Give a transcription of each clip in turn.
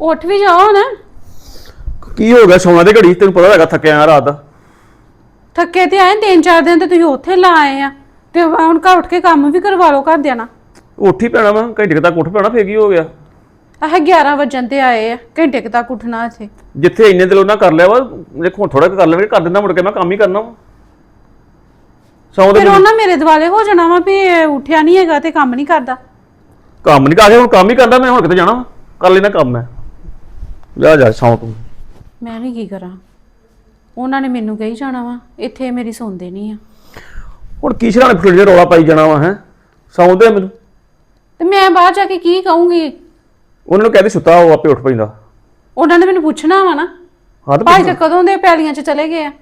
ਉੱਠ ਵੀ ਜਾਓ ਨਾ ਕੀ ਹੋ ਗਿਆ? ਸੌਣਾ ਦੇ ਘੜੀ ਤੈਨੂੰ ਪਤਾ ਹੈਗਾ ਥੱਕਿਆ ਆ ਰਾਤ ਦਾ। ਥੱਕੇ ਤੇ ਆਏ ਤਿੰਨ ਚਾਰ ਦਿਨ ਤੇ ਤੁਸੀਂ ਉੱਥੇ ਲਾ ਆਏ ਆ। ਤੇ ਹੁਣ ਘਰ ਉੱਠ ਕੇ ਕੰਮ ਵੀ ਕਰਵਾ ਲਓ ਘਰ ਨਾਲ। ਉੱਠ ਹੀ ਪੈਣਾ ਵਾ ਘੰਟੇ ਕੁ ਤੱਕ ਉੱਠ ਪੈਣਾ ਫੇਰ ਕੀ ਹੋ ਗਿਆ? ਆਹ 11 ਵਜਣ ਤੇ ਆਏ ਆ ਘੰਟੇ ਕੁ ਤੱਕ ਉੱਠਣਾ ਇੱਥੇ। ਜਿੱਥੇ ਇੰਨੇ ਦਿਲੋਂ ਨਾ ਕਰ ਲਿਆ ਵਾ ਦੇਖੋ ਥੋੜਾ ਕਰ ਲਵਾਂਗੇ ਕਰ ਦਿੰਦਾ ਮੁੜ ਕੇ ਮੈਂ ਕੰਮ ਹੀ ਕਰਨਾ ਵਾ। ਸੌਂ ਦੇ ਫਿਰ ਉਹਨਾਂ ਮੇਰੇ ਦਿਵਾਲੇ ਹੋ ਜਾਣਾ ਵਾ ਵੀ ਇਹ ਉੱਠਿਆ ਨਹੀਂ ਹੈਗਾ ਤੇ ਕੰਮ ਨਹੀਂ ਕਰਦਾ। ਕੰਮ ਨਹੀਂ ਕਾਹੇ ਹੁਣ ਕੰਮ ਹੀ ਕਰਦਾ ਮੈਂ ਹੁਣ ਕਿਤੇ ਜਾਣਾ ਵਾ? ਕਰ ਲੈਣਾ ਕੰਮ ਮੈਂ। ਜਾ ਜਾ ਸੌਂ ਤੂੰ। ਮੈਂ ਵੀ ਕੀ ਕਰਾਂ? ਉਹਨਾਂ ਨੇ ਮੈਨੂੰ ਕਹੀ ਜਾਣਾ ਵਾ ਇੱਥੇ ਮੇਰੀ ਸੁਣਦੇ ਨਹੀਂ ਆ। ਹੁਣ ਕੀ ਸ਼ਰਾਣੇ ਫੁੱਲ ਜੇ ਰੌਲਾ ਪਾਈ ਜਾਣਾ ਵਾ ਹੈ? ਸੌਂ ਦੇ ਮੈਨੂੰ। ਤੇ ਮੈਂ ਬਾਹਰ ਜਾ ਕੇ ਕੀ ਕਹੂੰਗੀ? ਉਹਨਾਂ ਨੂੰ ਕਹਿੰਦੇ ਸੁੱਤਾ ਉਹ ਆਪੇ ਉੱਠ ਪੈਂਦਾ। ਉਹਨਾਂ ਨੇ ਮੈਨੂੰ ਪੁੱਛਣਾ ਵਾ ਨਾ। ਹਾਂ ਤੇ ਭਾਈ ਤੇ ਕਦੋਂ ਦੇ ਪੈਲੀਆਂ 'ਚ ਚਲੇ ਗਏ ਆ?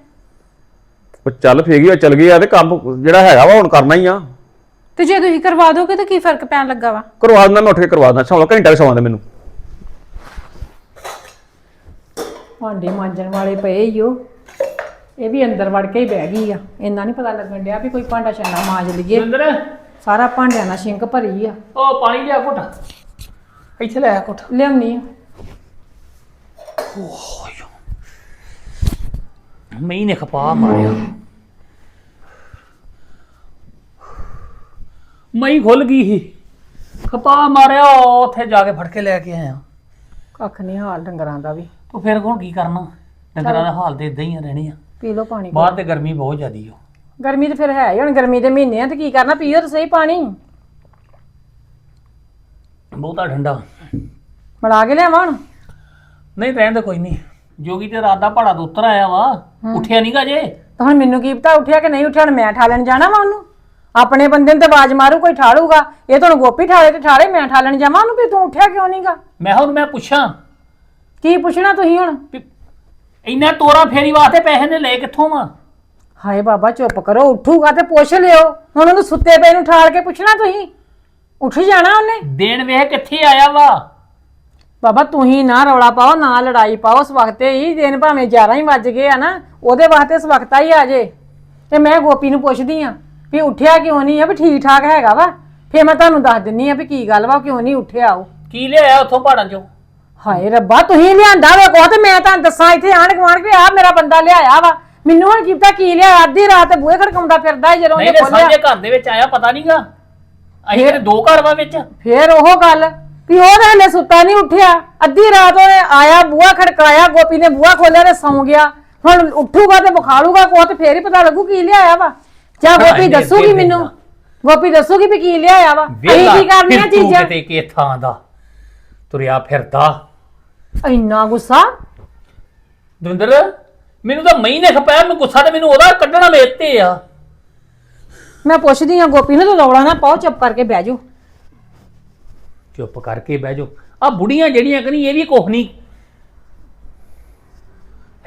ਉਹ ਚੱਲ ਫੇਰ ਗਿਆ ਚੱਲ ਗਿਆ ਤੇ ਕੰਮ ਜਿਹੜਾ ਹੈਗਾ ਵਾ ਹੁਣ ਕਰਨਾ ਹੀ ਆ। ਤੇ ਜੇ ਤੁਸੀਂ ਕਰਵਾ ਦੋਗੇ ਤਾਂ ਕੀ ਫ਼ਰਕ ਪੈਣ ਲੱਗਾ ਵਾ? ਕਰਵਾ ਦਿੰਦਾ ਮੈਂ ਉੱਠ ਕੇ ਕਰਵਾ ਦਿੰਦਾ ਸੌਂ ਘੰਟਾ ਕੁ ਸੌਂ ਦੇ ਮੈਨੂੰ। ਭਾਂਡੇ ਮਾਂਜਣ ਵਾਲੇ ਪਏ ਈ ਓ। ਇਹ ਵੀ ਅੰਦਰ ਵੜ ਕੇ ਹੀ ਬਹਿ ਗਈ ਆ। ਇੰਨਾ ਨਹੀਂ ਪਤਾ ਲੱਗਣ ਡਿਆ ਵੀ ਕੋਈ ਭਾਂਡਾ ਛੰਨਾ ਮਾਂਜ ਲਈਏ। ਸੁਰਿੰਦਰ। ਸਾਰਾ ਭਾਂਡਿਆਂ ਨਾਲ ਸ਼ਿੰਕ ਭਰੀ ਆ। ਉਹ ਪਾਣੀ ਲਿਆ ਘੁੱਟ। ਇੱਥੇ ਲੈ ਆ ਘੁੱਟ। ਲਿਆਉਣੀ ਆ। ਮਈ ਨੇ ਖਪਾ ਮਾਰਿਆ। ਮਈ ਖੁੱਲ ਗਈ ਸੀ। ਖਪਾ ਮਾਰਿਆ ਉੱਥੇ ਜਾ ਕੇ ਫੜ ਕੇ ਲੈ ਕੇ ਆਇਆ। ਕੱਖ ਨਹੀਂ ਹਾਲ ਡੰਗਰਾਂ ਦਾ ਵੀ। ਤੂੰ ਫਿਰ ਹੁਣ ਕੀ ਕਰਨਾ? ਡੰਗਰਾਂ ਦਾ ਹਾਲ ਤੇ ਇਦਾਂ ਹੀ ਰਹਿਣੇ ਆ। ਪੀ ਲਓ ਪਾਣੀ। ਬਾਹਰ ਤੇ ਗਰਮੀ ਬਹੁਤ ਜ਼ਿਆਦੀ ਓ ਗਰਮੀ ਤੇ ਫਿਰ ਹੈ ਹੀ ਹੁਣ ਗਰਮੀ ਦੇ ਮਹੀਨੇ ਆ ਤੇ ਕੀ ਕਰਨਾ? ਪੀਓ ਤਾਂ ਸਹੀ ਪਾਣੀ। ਬਹੁਤਾ ਠੰਡਾ। ਬਣਾ ਕੇ ਲਿਆਵਾਂ ਹੁਣ? ਨਹੀਂ ਰਹਿਣ ਦੇ ਕੋਈ ਨਹੀਂ। ਜੋਗੀ ਤੇ ਰਾਤ ਦਾ ਭਾੜਾ ਤੋਂ ਉੱਤਰ ਆਇਆ ਵਾ। ਉੱਠਿਆ ਨਹੀਂਗਾ ਜੇ ਤਾਂ ਹੁਣ ਮੈਨੂੰ ਕੀ ਪਤਾ ਉੱਠਿਆ ਕਿ ਨਹੀਂ ਉੱਠਿਆ ਹੁਣ ਮੈਂ ਠਾਲਣ ਜਾਣਾ ਵਾ ਉਹਨੂੰ? ਆਪਣੇ ਬੰਦੇ ਨੂੰ ਤੇ ਆਵਾਜ਼ ਮਾਰੂ ਕੋਈ ਠਾਲੂਗਾ ਇਹ ਤਾਂ ਹੁਣ ਗੋਪੀ ਠਾਲੇ ਤੇ ਠਾਲੇ ਮੈਂ ਠਾਲਣ ਜਾਵਾਂ ਉਹਨੂੰ ਵੀ ਤੂੰ ਉੱਠਿਆ ਕਿਉਂ ਨਹੀਂਗਾ ਮੈਂ ਹੁਣ ਮੈਂ ਪੁੱਛਾਂ। ਕੀ ਪੁੱਛਣਾ ਤੁਸੀਂ ਹੁਣ? ਵੀ ਇੰਨਾ ਤੋਰਾ ਫੇਰੀ ਵਾਸਤੇ ਪੈਸੇ ਨੇ ਲਏ ਕਿੱਥੋਂ ਵਾ? ਹਾਏ ਬਾਬਾ ਚੁੱਪ ਕਰੋ ਉੱਠੂਗਾ ਤੇ ਪੁੱਛ ਲਿਓ। ਹੁਣ ਉਹਨੂੰ ਸੁੱਤੇ ਪਏ ਨੂੰ ਠਾਲ ਕੇ ਪੁੱਛਣਾ ਤੁਸੀਂ? ਉੱਠ ਜਾਣਾ ਉਹਨੇ? ਦੇਣ ਵੇਖ ਕਿੱਥੇ ਆਇਆ ਵਾ। ਬਾਬਾ ਤੁਸੀਂ ਨਾ ਰੌਲਾ ਪਾਓ ਨਾ ਲੜਾਈ ਪਾਓ। ਉਸ ਵਕਤੇ ਹੀ ਦਿਨ ਭਾਵੇਂ 11 ਹੀ ਵੱਜ ਗਏ ਆ ਨਾ ਉਹਦੇ ਵਾਸਤੇ ਇਸ ਵਕਤ ਹੀ ਆ ਜੇ। ਤੇ ਮੈਂ ਗੋਪੀ ਨੂੰ ਪੁੱਛਦੀ ਆ ਵੀ ਉੱਠਿਆ ਕਿਉਂ ਨਹੀਂ ਆ? ਵੀ ਠੀਕ ਠਾਕ ਹੈਗਾ ਵਾ। ਫੇਰ ਮੈਂ ਤੁਹਾਨੂੰ ਦੱਸ ਦਿੰਨੀ ਆ ਵੀ ਕੀ ਗੱਲ ਵਾ ਕਿਉਂ ਨਹੀਂ ਉੱਠਿਆ ਉਹ। ਕੀ ਲਿਆਇਆ ਉੱਥੋਂ ਪਹਾੜਾਂ ਚੋਂ? ਹਾਏ ਰੱਬਾ ਤੁਸੀਂ ਲਿਆਂਦਾ ਵਾ ਕੋ ਤੇ ਮੈਂ ਤੁਹਾਨੂੰ ਦੱਸਾਂ ਇੱਥੇ ਆਣ ਗਵਾਣ ਕੇ ਆ ਮੇਰਾ ਬੰਦਾ ਲਿਆਇਆ ਵਾ। ਮੈਨੂੰ ਹੁਣ ਕੀ ਪਤਾ ਕੀ ਲਿਆ ਅੱਧੀ ਰਾਤ ਬੂਹੇ ਖੜਕਾਉਂਦਾ ਫਿਰਦਾ ਸੀ ਜਦੋਂ ਨਹੀਂ ਉਹਨੇ ਤੇ ਖੋਲਿਆ ਸਾਂਝੇ ਘਰ ਦੇ ਵਿੱਚ ਆਇਆ ਪਤਾ ਨਹੀਂਗਾ ਅਸੀਂ ਤੇ ਦੋ ਘਰ ਵਾ ਵਿੱਚ? ਫੇਰ ਉਹ ਗੱਲ ਵੀ ਉਹ ਤਾਂ ਹਲੇ ਸੁੱਤਾ ਨਹੀਂ ਉੱਠਿਆ। ਅੱਧੀ ਰਾਤ ਉਹਨੇ ਆਇਆ ਬੂਹਾ ਖੜਕਾਇਆ ਗੋਪੀ ਨੇ ਬੂਹਾ ਖੋਲਿਆ ਤੇ ਸੌਂ ਗਿਆ। ਹੁਣ ਉੱਠੂਗਾ ਤੇ ਬੁਖਾਰੂਗਾ ਕੋ ਤੇ ਫੇਰ ਹੀ ਪਤਾ ਲੱਗੂ ਕੀ ਲਿਆਇਆ ਵਾ। ਜਾਂ ਗੋਪੀ ਦੱਸੂਗੀ ਮੈਨੂੰ। ਗੋਪੀ ਦੱਸੂਗੀ ਵੀ ਕੀ ਲਿਆਇਆ ਵਾ। ਅਸੀਂ ਕੀ ਕਰਨੀਆਂ ਤੂੰ ਚੀਜ਼ਾਂ? ਕਿਤੇ ਕੀ ਥਾਂ ਦਾ ਤੁਰਿਆ ਫਿਰਦਾ। ਇੰਨਾ ਗੁੱਸਾ? ਦਵਿੰਦਰ ਮੈਨੂੰ ਤਾਂ ਮਹੀਨੇ ਖਪਾਇਆ ਮੈਂ ਗੁੱਸਾ ਤੇ ਮੈਨੂੰ ਉਹਦਾ ਕੱਢਣਾ ਮੇਤੇ ਆ। ਮੈਂ ਪੁੱਛਦੀ ਆ ਗੋਪੀ ਨੂੰ ਤੂੰ ਰੌਲਾ ਨਾ ਪਾਓ ਚੁੱਪ ਕਰਕੇ ਬਹਿ ਜਾਓ। ਚੁੱਪ ਕਰਕੇ ਬਹਿ ਜਾ ਆ ਬੁੜੀਆਂ ਜਿਹੜੀਆਂ ਕਰੀ ਇਹ ਵੀ ਕੁਛ ਨਹੀਂ।